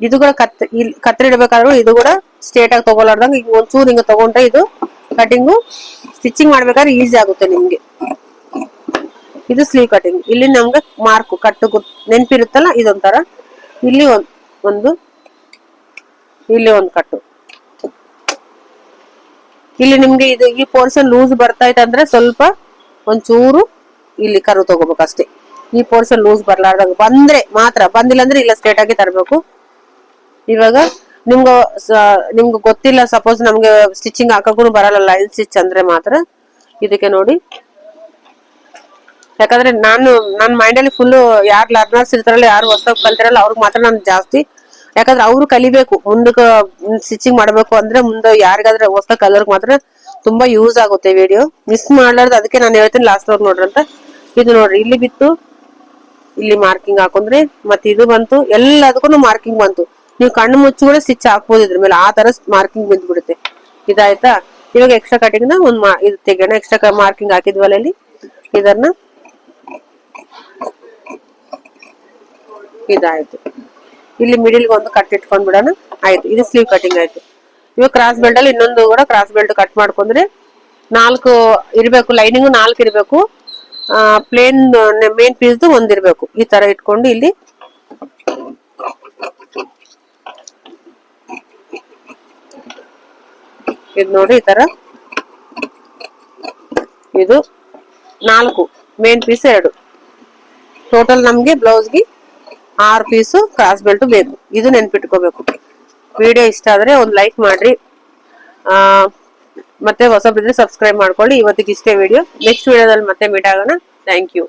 ಇದು ಕೂಡ ಕತ್ ಇಲ್ಲಿ ಕತ್ತರಿಡ್ಬೇಕಾದ್ರೂ ಇದು ಕೂಡ ಸ್ಟ್ರೇಟ್ ಆಗಿ ತಗೊಲಾರ್ದಂಗ ಈಗ ಒಂಚೂರು ಹಿಂಗ ತಗೊಂಡ್ರೆ ಇದು ಕಟಿಂಗು ಸ್ಟಿಚಿಂಗ್ ಮಾಡ್ಬೇಕಾದ್ರೆ ಈಸಿ ಆಗುತ್ತೆ ನಿಮ್ಗೆ. ಇದು ಸ್ಲೀವ್ ಕಟಿಂಗ್ ಇಲ್ಲಿ ನಮ್ಗೆ ಮಾರ್ಕ್ ಕಟ್ಟು ನೆನಪಿರುತ್ತಲ್ಲ ಇದೊಂಥರ. ಇಲ್ಲಿ ಒಂದ್, ಒಂದು, ಇಲ್ಲಿ ಒಂದು ಕಟ್ಟು ಇಲ್ಲಿ ನಿಮ್ಗೆ ಇದು ಈ ಪೋರ್ಷನ್ ಲೂಸ್ ಬರ್ತಾ ಇತ್ತಂದ್ರೆ ಸ್ವಲ್ಪ ಒಂಚೂರು ಇಲ್ಲಿ ಕರು ತಗೋಬೇಕು ಅಷ್ಟೇ ಈ ಪೋರ್ಷನ್ ಲೂಸ್ ಬರ್ಲಾರ್ದಾಗ ಬಂದ್ರೆ ಮಾತ್ರ, ಬಂದಿಲ್ಲ ಅಂದ್ರೆ ಇಲ್ಲ ಸ್ಟ್ರೇಟ್ ಆಗಿ ತರಬೇಕು. ಇವಾಗ ನಿಮ್ಗ ನಿಮ್ಗೆ ಗೊತ್ತಿಲ್ಲ ಸಪೋಸ್ ನಮ್ಗೆ ಸ್ಟಿಚಿಂಗ್ ಹಾಕಕ್ಕೂ ಬರಲ್ಲ ಲೈನ್ ಸ್ಟಿಚ್ ಅಂದ್ರೆ ಮಾತ್ರ. ಇದಕ್ಕೆ ನೋಡಿ. ಯಾಕಂದ್ರೆ ನಾನು ನನ್ನ ಮೈಂಡಲ್ಲಿ ಫುಲ್ ಯಾರು ಲರ್ನರ್ಸ್ ಇರ್ತಾರಲ್ಲ, ಯಾರು ಹೊಸದಾಗಿ ಕಲ್ತಿರಲ್ಲ, ಅವ್ರಿಗೆ ಮಾತ್ರ ನಾನು ಜಾಸ್ತಿ. ಯಾಕಂದ್ರೆ ಅವರು ಕಲಿಬೇಕು, ಮುಂದಕ್ಕೆ ಸ್ಟಿಚಿಂಗ್ ಮಾಡಬೇಕು ಅಂದ್ರೆ ಮುಂದೆ ಯಾರಿಗಾದ್ರೆ ಹೊಸ ಕಲರ್ ಮಾತ್ರ ತುಂಬಾ ಯೂಸ್ ಆಗುತ್ತೆ ವಿಡಿಯೋ ಮಿಸ್ ಮಾಡ್ಲಾರ್ದು ಅದಕ್ಕೆ ನಾನು ಹೇಳ್ತೀನಿ ಲಾಸ್ಟ್ ಅವ್ರು ನೋಡ್ರಿ ಅಂತ. ಇದು ನೋಡ್ರಿ, ಇಲ್ಲಿ ಬಿತ್ತು, ಇಲ್ಲಿ ಮಾರ್ಕಿಂಗ್ ಹಾಕೊಂಡ್ರೆ, ಮತ್ತೆ ಇದು ಬಂತು ಎಲ್ಲದಕ್ಕೂ ಮಾರ್ಕಿಂಗ್ ಬಂತು. ನೀವು ಕಣ್ಣು ಮುಚ್ಚಿ ಕೂಡ ಸ್ಟಿಚ್ ಹಾಕ್ಬೋದು ಇದ್ರ ಮೇಲೆ. ಆ ತರ ಮಾರ್ಕಿಂಗ್ ಬಿದ್ದು ಬಿಡುತ್ತೆ ಇದಾಯ್ತಾ? ಇವಾಗ ಎಕ್ಸ್ಟ್ರಾ ಕಟಿಂಗ್ನ ಒಂದ್ ಇದು ತೆಗೋಣ ಎಕ್ಸ್ಟ್ರಾ ಮಾರ್ಕಿಂಗ್ ಹಾಕಿದ್ವಲ್ಲ ಇಲ್ಲಿ? ಇದನ್ನ ಇದಾಯ್ತು. ಇಲ್ಲಿ ಮಿಡಿಲ್ ಒಂದು ಕಟ್ ಇಟ್ಕೊಂಡ್ ಬಿಡೋಣ. ಆಯ್ತು. ಇದು ಸ್ಲೀವ್ ಕಟಿಂಗ್ ಆಯ್ತು. ಇವಾಗ ಕ್ರಾಸ್ ಬೆಲ್ಟ್ ಅಲ್ಲಿ ಇನ್ನೊಂದು ಕೂಡ ಕ್ರಾಸ್ ಬೆಲ್ಟ್ ಕಟ್ ಮಾಡ್ಕೊಂಡ್ರೆ ನಾಲ್ಕು ಇರಬೇಕು. ಲೈನಿಂಗ್ ನಾಲ್ಕು ಇರಬೇಕು. ಪ್ಲೇನ್ ಮೇನ್ ಪೀಸ್ದು ಒಂದ್ ಇರ್ಬೇಕು. ಈ ತರ ಇಟ್ಕೊಂಡು ಇಲ್ಲಿ ಇದು ನೋಡಿ ಈ ತರ. ಇದು ನಾಲ್ಕು ಮೇನ್ ಪೀಸ್ ಎರಡು. ಟೋಟಲ್ ನಮ್ಗೆ ಬ್ಲೌಸ್ಗೆ ಆರು ಪೀಸು ಕ್ರಾಸ್ ಬೆಲ್ಟ್ ಬೇಕು. ಇದು ನೆನ್ಪಿಟ್ಕೋಬೇಕು. ವಿಡಿಯೋ ಇಷ್ಟ ಆದ್ರೆ ಒಂದು ಲೈಕ್ ಮಾಡ್ರಿ. ಆ, ಮತ್ತೆ ಹೊಸಬ್ರಿದ್ರೆ ಸಬ್ಸ್ಕ್ರೈಬ್ ಮಾಡ್ಕೊಳ್ಳಿ. ಇವತ್ತಿಗೆ ಇಷ್ಟೇ ವಿಡಿಯೋ ನೆಕ್ಸ್ಟ್ ವಿಡಿಯೋದಲ್ಲಿ ಮತ್ತೆ ಮೀಟ್ ಆಗೋಣ. Thank you